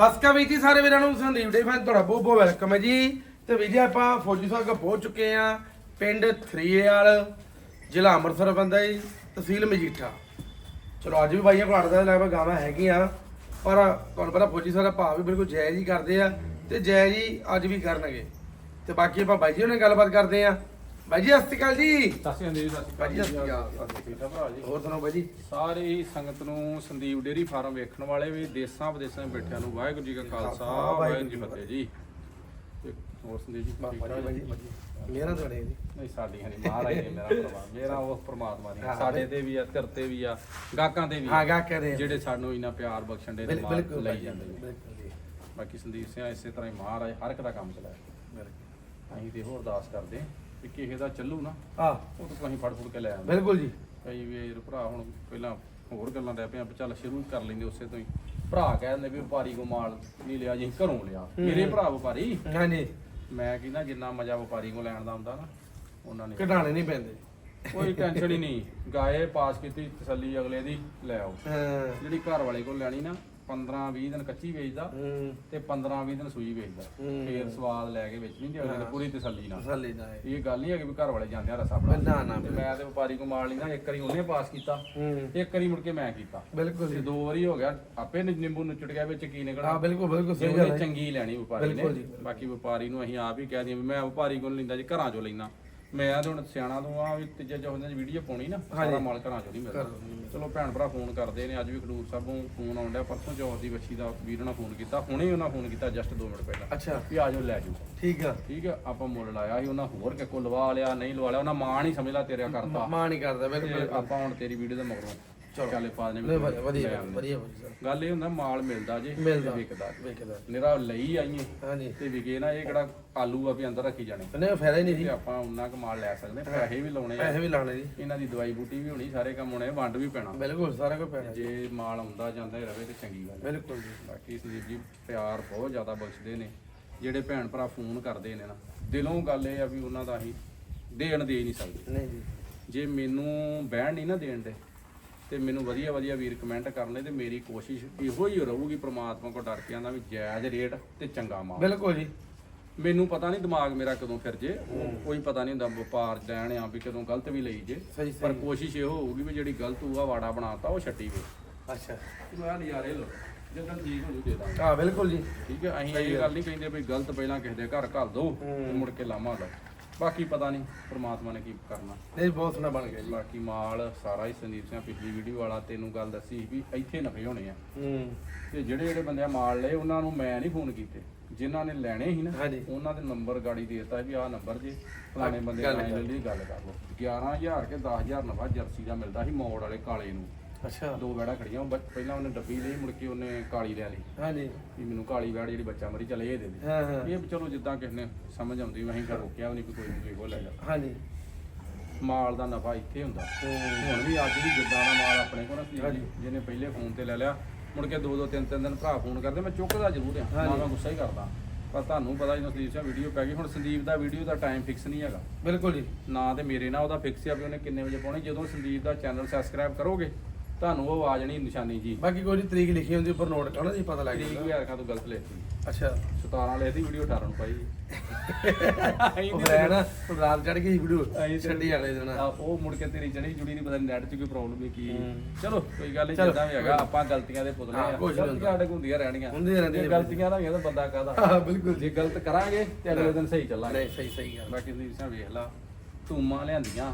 ਸਸਕਾ ਵੀ ਜੀ ਸਾਰੇ ਵੀਰਾਂ ਨੂੰ, ਸੰਦੀਪ ਡੇ ਫੈਨ ਤੁਹਾਡਾ ਬਹੁਤ ਬਹੁਤ ਵੈਲਕਮ ਹੈ ਜੀ। ਤੇ ਵੀਰ ਜੀ ਆਪਾਂ ਫੌਜੀ ਸਾਹਿਬ ਪਹੁੰਚ ਚੁੱਕੇ ਆ ਪਿੰਡ ਥਰੀਏਵਾਲ ਜ਼ਿਲ੍ਹਾ ਅੰਮ੍ਰਿਤਸਰ ਬੰਦਾ ਜੀ, ਤਹਿਸੀਲ ਮਜੀਠਾ। ਚਲੋ ਅੱਜ ਵੀ ਬਾਈਆਂ ਕੋਲ ਅੜਦਾ ਲੈ ਗਾਵਾਂ ਹੈਗੀਆਂ, ਪਰ ਤੁਹਾਨੂੰ ਪਤਾ ਫੌਜੀ ਸਾਹਿਬ ਦਾ ਭਾਅ ਵੀ ਬਿਲਕੁਲ ਜੈ ਜੀ ਕਰਦੇ ਆ, ਤੇ ਜੈ ਜੀ ਅੱਜ ਵੀ ਕਰਨਗੇ। ਤੇ ਬਾਕੀ ਆਪਾਂ ਬਾਈ ਜੀ ਨਾਲ ਗੱਲਬਾਤ ਕਰਦੇ ਆ ਬਾਈ ਜੀ ਸਤਿ ਸ਼੍ਰੀ ਅਕਾਲ ਜੀ। ਸਤਿ ਸ਼੍ਰੀ ਅਕਾਲ ਜੀ ਸਤਿ ਭਾਜੀ, ਸਤਿ ਸ਼੍ਰੀ ਅਕਾਲ। ਸਤਿ ਸ਼੍ਰੀ ਅਕਾਲ ਭਰਾ ਜੀ? ਹੋਰ ਸੁਣਾਓ ਬਾਈ ਜੀ ਸਾਰੇ ਹੀ ਸੰਗਤ ਨੂੰ ਸੰਦੀਪ ਡੇਰੀ ਫਾਰਮ ਵੇਖਣ ਵਾਲੇ ਵੀ ਦੇਸਾਂ ਵਿਦੇਸਾਂ ਵਿੱਚ ਬੈਠਿਆਂ ਨੂੰ ਵਾਹਿਗੁਰੂ ਜੀ ਕਾ ਖਾਲਸਾ ਵਾਹਿਗੁਰੂ ਜੀ ਫਤਿਹ ਜੀ। ਹੋਰ ਸੰਦੀਪ ਮੇਰਾ ਤੁਹਾਡੇ ਨਹੀਂ ਸਾਡੀ ਹਣੀ ਮਹਾਰਾਜ ਨੇ ਮੇਰਾ ਪਰਮਾ ਮੇਰਾ ਉਹ ਪ੍ਰਮਾਤਮਾ ਦੀ ਹਾਂ, ਸਾਡੇ ਤੇ ਵੀ ਆ ਤੇਰੇ ਤੇ ਵੀ ਆ ਗਾਕਾਂ ਤੇ ਵੀ ਹਾਂ ਜਿਹੜੇ ਸਾਨੂੰ ਇੰਨਾ ਪਿਆਰ ਬਖਸ਼ਣ ਦੇ ਬਿਲਕੁਲ ਬਿਲਕੁਲ ਲਈ ਬਾਈ ਜੀ, ਜਾਂਦੇ ਨੇ। ਬਿਲਕੁਲ ਜੀ। ਬਾਕੀ ਸੰਦੀਪ ਸਿੰਘ ਇਸੇ ਤਰ੍ਹਾਂ ਹੀ ਮਹਾਰਾਜ ਹਰ ਇੱਕ ਦਾ ਕੰਮ ਬਿਲਕੁਲ। ਅਸੀਂ ਤੇ ਹੋਰ ਅਰਦਾਸ ਕਰਦੇ ਹਾਂ। ਕਿ ਕਿਸੇ ਦਾ ਚੱਲੂ ਨਾ ਆ ਉਹ ਤੋਂ ਅਸੀਂ ਫੜ ਫੁੜ ਕੇ ਲੈ ਆਉਂਦੇ। ਬਿਲਕੁਲ ਜੀ। ਕਈ ਵੀਰ ਭਰਾ ਹੁਣ ਪਹਿਲਾਂ ਹੋਰ ਗੱਲਾਂ ਦੇ ਪਿਆ ਚੱਲ ਸ਼ੁਰੂ ਕਰ ਲੈਂਦੇ ਉਸੇ ਤੋਂ ਹੀ। ਭਰਾ ਕਹਿੰਦੇ ਵੀ ਵਪਾਰੀ ਕੋ ਮਾਲ ਨਹੀਂ ਲਿਆ ਜੀ ਘਰੋਂ ਲਿਆ। ਮੇਰੇ ਭਰਾ ਵਪਾਰੀ? ਹਾਂਜੀ ਮੈਂ ਕਹਿੰਦਾ ਜਿੰਨਾ ਮਜ਼ਾ ਵਪਾਰੀ ਕੋ ਲੈਣ ਦਾ ਹੁੰਦਾ ਨਾ ਉਹਨਾਂ ਨੇ। ਘਟਾਣੇ ਨਹੀਂ ਪੈਂਦੇ। ਕੋਈ ਟੈਨਸ਼ਨ ਹੀ ਨਹੀਂ। ਗਾਏ ਪਾਸ ਕੀਤੀ ਤਸੱਲੀ ਅਗਲੇ ਦੀ ਲੈ ਆਓ। ਜਿਹੜੀ ਘਰ ਵਾਲੇ ਕੋਲ ਲੈਣੀ ਨਾ 15 20 ਦਿਨ ਕੱਚੀ ਵੇਚਦਾ ਹੂੰ। ਤੇ 15 20 ਦਿਨ ਸੂਈ ਵੇਚਦਾ। ਹੂੰ। ਫੇਰ ਸਵਾਦ ਲੈ ਕੇ ਵੇਚਣੀ ਤੇ ਅਗਲੇ ਨੇ ਪੂਰੀ ਤਸੱਲੀ ਨਾਲ। ਤਸੱਲੀ ਹੈ ਇਹ ਗੱਲ ਨਹੀਂ ਹੈ ਕਿ ਵੀ ਘਰ ਵਾਲੇ ਜਾਂਦੇ ਆ ਰਸਾ ਬਣਾ ਨਾ, ਨਾ, ਤੇ ਮੈਂ ਤੇ ਵਪਾਰੀ ਕੋ ਮਾਲ ਨਹੀਂ ਨਾ ਇੱਕ ਵਾਰੀ ਉਹਨੇ ਪਾਸ ਕੀਤਾ ਹੂੰ। ਇੱਕ ਵਾਰੀ ਮੁੜ ਕੇ ਮੈਂ ਕੀਤਾ। ਬਿਲਕੁਲ ਤੇ ਜੀ ਦੋ ਵਾਰੀ ਹੋ ਗਿਆ ਆਪੇ ਨਿ- ਨਿੰਬੂ ਨੁੱਚੜ ਗਿਆ ਵਿੱਚ ਕੀ ਨਿਕਲਣਾ? ਹਾਂ ਬਿਲਕੁਲ ਬਿਲਕੁਲ ਸਹੀ ਗੱਲ ਉਹਨੇ ਹੈ। ਚੰਗੀ ਲੈਣੀ ਵਪਾਰੀ ਨੇ। ਬਿਲਕੁਲ ਜੀ, ਬਿਲਕੁਲ। ਬਾਕੀ ਵਪਾਰੀ ਨੂੰ ਅਸੀਂ ਆਪ ਹੀ ਕਹਿ ਦਈਏ ਵੀ ਮੈਂ ਵਪਾਰੀ ਕੋਲ ਲੈਂਦਾ ਜੀ ਘਰਾਂ ਚੋਂ ਲੈਣਾ ਮੈਂ ਤੇ ਹੁਣ ਸਿਆਣਾ ਤੋਂ ਆ ਵੀ ਤੀਜੇ ਚੌਥੇ ਦੀ ਵੀਡੀਓ ਪਾਉਣੀ ਨਾ ਸਾਰਾ ਮਾਲ ਘਰਾਂ ਚੋਂ ਨਹੀਂ ਮਿਲਦਾ ਚਲੋ ਭੈਣ ਭਰਾ ਫੋਨ ਕਰਦੇ ਨੇ ਅੱਜ ਵੀ ਖਡੂਰ ਸਾਹਿਬੋਂ ਫੋਨ ਆਉਣ ਡਿਆ ਪਰਸੋਂ ਚੌਥ ਦੀ ਵੱਛੀ ਦਾ ਵੀਰ ਨਾਲ ਫੋਨ ਕੀਤਾ ਹੁਣੇ ਉਹਨਾਂ ਫੋਨ ਕੀਤਾ ਜਸਟ 2 ਮਿੰਟ ਪਹਿਲਾਂ। ਅੱਛਾ। ਵੀ ਆ ਜਾਓ ਲੈ ਜਾਓ। ਠੀਕ ਆ। ਠੀਕ ਆ ਆਪਾਂ ਮੁੱਲ ਲਾਇਆ ਸੀ ਉਹਨਾਂ ਹੋਰ ਕਿ ਕੋ ਲਵਾ ਲਿਆ ਨਹੀਂ ਲਵਾ ਲਿਆ ਉਹਨਾਂ ਮਾਂ ਨਹੀਂ ਸਮਝਦਾ ਤੇਰਾ ਕਰਤਾ। ਮਾਂ ਨਹੀਂ ਕਰਦਾ ਬਿਲਕੁਲ। ਆਪਾਂ ਹੁਣ ਤੇਰੀ ਵੀਡੀਓ ਦੇ ਮਗਰੋਂ ਚਲੋ। ਪਾ ਦੇਣੇ ਨਹੀਂ, ਵਧੀਆ ਵਧੀਆ ਲੈ ਆਉਂਦੇ। ਵਧੀਆ ਵਧੀਆ ਸਰ। ਗੱਲ ਇਹ ਹੁੰਦਾ ਮਾਲ ਮਿਲਦਾ ਜੇ ਤੇ ਮਿਲਦਾ ਵਿਕਦਾ। ਵੇਖਦਾ ਨਿਰਾ ਲਈ ਆਈਏ ਹਾਂਜੀ। ਤੇ ਵਿਕੇ ਨਾ ਇਹ ਕਿਹੜਾ ਆਲੂ ਆ ਵੀ ਅੰਦਰ ਰੱਖੀ ਜਾਣੇ। ਨਹੀਂ ਫਾਇਦਾ ਹੀ ਨਹੀਂ ਤੇ ਜੀ। ਆਪਾਂ ਉਨਾ ਕੁ ਮਾਲ ਲੈ ਸਕਦੇ ਪੈਸੇ ਵੀ ਲਾਉਣੇ ਆ। ਪੈਸੇ ਵੀ ਲਾਣੇ ਜੀ। ਇਹਨਾਂ ਦੀ ਦਵਾਈ ਬੂਟੀ ਵੀ ਹੋਣੀ ਸਾਰੇ ਕੰਮ ਹੋਣੇ ਵੰਡ ਵੀ ਪੈਣਾ। ਬਿਲਕੁਲ ਸਾਰਾ ਕੁਝ ਪੈਣਾ ਜੀ। ਜੇ ਮਾਲ ਆਉਂਦਾ ਜਾਂਦਾ ਹੀ ਰਵੇ ਤੇ ਚੰਗੀ ਗੱਲ ਹੈ। ਬਿਲਕੁਲ ਜੀ। ਬਾਕੀ ਸੰਦੀਪ ਜੀ ਪਿਆਰ ਬਹੁਤ ਜ਼ਿਆਦਾ ਬਖਸ਼ਦੇ ਨੇ। ਜਿਹੜੇ ਭੈਣ ਭਰਾ ਫੋਨ ਕਰਦੇ ਨੇ ਨਾ ਦਿਲੋਂ ਗੱਲ ਇਹ ਆ ਵੀ ਉਹਨਾਂ ਦਾ ਅਸੀਂ ਦੇਣ ਦੇ ਹੀ ਨਹੀਂ ਸਕਦੇ। ਨਹੀਂ ਜੀ। ਜੇ ਮੈਨੂੰ ਬਹਿਣ ਨਹੀਂ ਨਾ ਦੇਣ ਦੇ ਤੇ ਮੈਨੂੰ ਵਧੀਆ ਵਧੀਆ ਵੀਰ ਕਮੈਂਟ ਕਰਨੇ ਤੇ ਮੇਰੀ ਕੋਸ਼ਿਸ਼ ਇਹੋ ਹੀ ਰਹੂਗੀ ਪ੍ਰਮਾਤਮਾ ਕੋ ਡਰ ਕੇ ਆਂਦਾ ਵੀ ਜਾਇਜ਼ ਰੇਟ ਤੇ ਚੰਗਾ ਮਾਲ। ਬਿਲਕੁਲ ਜੀ। ਮੈਨੂੰ ਪਤਾ ਨਹੀਂ ਦਿਮਾਗ ਮੇਰਾ ਕਦੋਂ ਫਿਰ ਜੇ ਕੋਈ ਪਤਾ ਨਹੀਂ ਹੁੰਦਾ ਵਪਾਰ ਲੈਣ ਆ ਵੀ ਕਦੋਂ ਗਲਤ ਵੀ ਲਈ ਜੇ ਪਰ ਕੋਸ਼ਿਸ਼ ਇਹ ਹੋਊਗੀ ਵੀ ਜਿਹੜੀ ਗਲਤ ਹੋਊਗਾ ਵਾੜਾ ਬਣਾਤਾ ਉਹ ਛੱਡੀ ਵੇ ਅੱਛਾ। ਮੈਂ ਨਜ਼ਾਰੇ ਲੋ ਜਦੋਂ ਠੀਕ ਹੋ ਜੂ ਦੇ ਦਾਂਗੇ। ਹਾਂ ਬਿਲਕੁਲ ਜੀ। ਠੀਕ ਹੈ ਅਸੀਂ ਇਹ ਗੱਲ ਨਹੀਂ ਕਹਿੰਦੇ ਵੀ ਗਲਤ ਪਹਿਲਾਂ ਕਿਸੇ ਦੇ ਘਰ ਘੱਲ ਦੋ ਤੇ ਮੁੜ ਕੇ ਲਾਮਾ ਲਓ ਬਾਕੀ ਪਤਾ ਨਹੀਂ ਪ੍ਰਮਾਤਮਾ ਨੇ ਕੀ ਕਰਨਾ। ਨਹੀਂ ਬਹੁਤ ਸੋਹਣਾ ਬਣ ਗਿਆ ਜੀ। ਬਾਕੀ ਮਾਲ ਸਾਰਾ ਹੀ ਸੰਦੀਪ ਸਿੰਘ ਪਿਛਲੀ ਵੀਡੀਓ ਵਾਲਾ ਤੈਨੂੰ ਗੱਲ ਦੱਸੀ ਵੀ ਇੱਥੇ ਨਫੇ ਹੋਣੇ ਆ। ਹੂੰ। ਤੇ ਜਿਹੜੇ ਜਿਹੜੇ ਬੰਦੇ ਮਾਲ ਲਏ ਉਹਨਾਂ ਨੂੰ ਮੈਂ ਨਹੀਂ ਫੋਨ ਕੀਤੇ। ਜਿਨ੍ਹਾਂ ਨੇ ਲੈਣੇ ਸੀ ਨਾ ਹਾਂਜੀ। ਉਹਨਾਂ ਦੇ ਨੰਬਰ ਗਾੜੀ ਦੇ ਦਿੱਤਾ ਵੀ ਆਹ ਨੰਬਰ ਜੇ। ਫਲਾਣੇ ਬੰਦੇ ਗੱਲ ਨਾਲ ਗੱਲ ਕਰ ਲਓ। 11000 ਕੇ 10000 ਨਫਾ ਜਰਸੀ ਦਾ ਮਿਲਦਾ ਸੀ ਮੋੜ ਵਾਲੇ ਕਾਲੇ ਨੂੰ। ਅੱਛਾ। ਦੋ ਵੈੜਾ ਖੜੀਆਂ ਉਹ ਬ- ਪਹਿਲਾਂ ਉਹਨੇ ਡੱਬੀ ਲਈ ਮੁੜ ਕੇ ਉਹਨੇ ਕਾਲੀ ਲੈ ਲਈ। ਹਾਂਜੀ। ਵੀ ਮੈਨੂੰ ਕਾਲੀ ਵੈੜ ਜਿਹੜੀ ਬੱਚਾ ਮਰੀ ਚੱਲ ਇਹ ਦੇ ਦੇ। ਹਾਂ ਹਾਂ। ਇਹ ਵੀ ਚਲੋ ਜਿੱਦਾਂ ਕਿਸੇ ਨੇ ਸਮਝ ਆਉਂਦੀ ਵੀ ਅਸੀਂ ਘਰ ਰੋਕਿਆ ਨਹੀਂ ਵੀ ਕੋਈ ਨੀ ਕੋਈ ਲੈ ਜਾ। ਹਾਂਜੀ। ਮਾਲ ਦਾ ਨਫਾ ਇੱਥੇ ਹੁੰਦਾ। ਹੁਣ ਵੀ ਅੱਜ ਵੀ ਜਿੱਦਾਂ ਦਾ ਮਾਲ ਆਪਣੇ ਕੋਲ ਨਾ ਜੀ ਜਿਹਨੇ ਪਹਿਲੇ ਫੋਨ ਤੇ ਲੈ ਲਿਆ ਮੁੜ ਕੇ ਦੋ ਦੋ ਤਿੰਨ ਤਿੰਨ ਦਿਨ ਭਰਾ ਫੋਨ ਕਰਦੇ ਮੈਂ ਚੁੱਕਦਾ ਜ਼ਰੂਰ ਆ ਨਾ ਮੈਂ ਗੁੱਸਾ ਹੀ ਕਰਦਾ। ਪਰ ਤੁਹਾਨੂੰ ਪਤਾ ਜਦੋਂ ਸੰਦੀਪ ਸਿੰਘ ਵੀਡੀਓ ਪੈ ਗਈ। ਹੁਣ ਸੰਦੀਪ ਦਾ ਵੀਡੀਓ ਦਾ ਟਾਈਮ ਫਿਕਸ ਨਹੀਂ ਹੈਗਾ। ਬਿਲਕੁਲ ਜੀ। ਨਾ ਤੇ ਮੇਰੇ ਨਾਲ ਉਹਦਾ ਫਿਕਸ ਆ ਵੀ ਉਹਨੇ ਕਿੰਨੇ ਵਜੇ ਪਾਉਣੀ। ਜਦੋਂ ਸੰਦੀਪ ਦਾ ਚੈਨਲ ਸਬਸਕ੍ਰਾਈਬ ਕਰੋਗੇ ਤੁਹਾਨੂੰ ਉਹ ਆ ਜਾਣੀ ਨਿਸ਼ਾਨੀ ਜੀ। ਬਾਕੀ ਕੋਈ ਤਰੀਕ ਲਿਖੀ ਹੁੰਦੀ ਉੱਪਰ ਨੋਟ ਕਰਨਾ ਜੀ ਪਤਾ ਲੱਗ ਤਰੀਕ ਜਾਂਦਾ ਵੀ ਆਖਾਂ ਤੋਂ ਗਲਤ ਲਿਖੀ ਅੱਛਾ। 17 ਲਿਖਦੀ ਵੀਡੀਓ 18 ਨੂੰ ਪਾਈ। ਉਹ ਫਿਰ ਨਾ ਰਾਤ ਚੜ ਗਈ ਵੀਡੀਓ ਅਸੀਂ ਛੱਡੀ ਵਾਲੇ ਦਿਨ। ਆ, ਉਹ ਮੁੜ ਕੇ ਤੇਰੀ ਚੜੀ ਜੁੜੀ ਨਹੀਂ ਪਤਾ ਨੈਟ 'ਚ ਕੋਈ ਪ੍ਰੋਬਲਮ ਨਹੀਂ ਕੀ। ਹੂੰ। ਚਲੋ ਕੋਈ ਗੱਲ ਨਹੀਂ ਚਲੋ, ਜਿੱਦਾਂ ਵੀ ਹੈਗਾ ਆਪਾਂ ਗਲਤੀਆਂ ਦੇ ਪੁਤਲੇ ਹਾਂ, ਆ। ਕੁਛ ਨੀ ਗਲਤੀਆਂ। ਸਾਡੇ ਕੋਲ ਹੁੰਦੀਆਂ ਰਹਿਣੀਆਂ। ਹੁੰਦੀਆਂ ਰਹਿੰਦੀਆਂ ਜੇ ਗਲਤੀਆਂ ਨਾ ਹੋਈਆਂ ਤਾਂ ਬੰਦਾ ਕਾਹਦਾ? ਹਾਂ ਬਿਲਕੁਲ ਜੀ। ਜੇ ਗਲਤ ਕਰਾਂਗੇ ਤੇ ਅਗਲੇ ਦਿਨ ਸਹੀ ਚੱਲਾਂਗੇ। ਨਹੀਂ ਸਹੀ ਸਹੀ ਗੱਲ। ਬਾਕੀ ਤੁਸੀਂ ਸਾਂ ਵੇਖ ਲਾ ਧੂਮਾਂ ਲਿਆਂਦੀਆਂ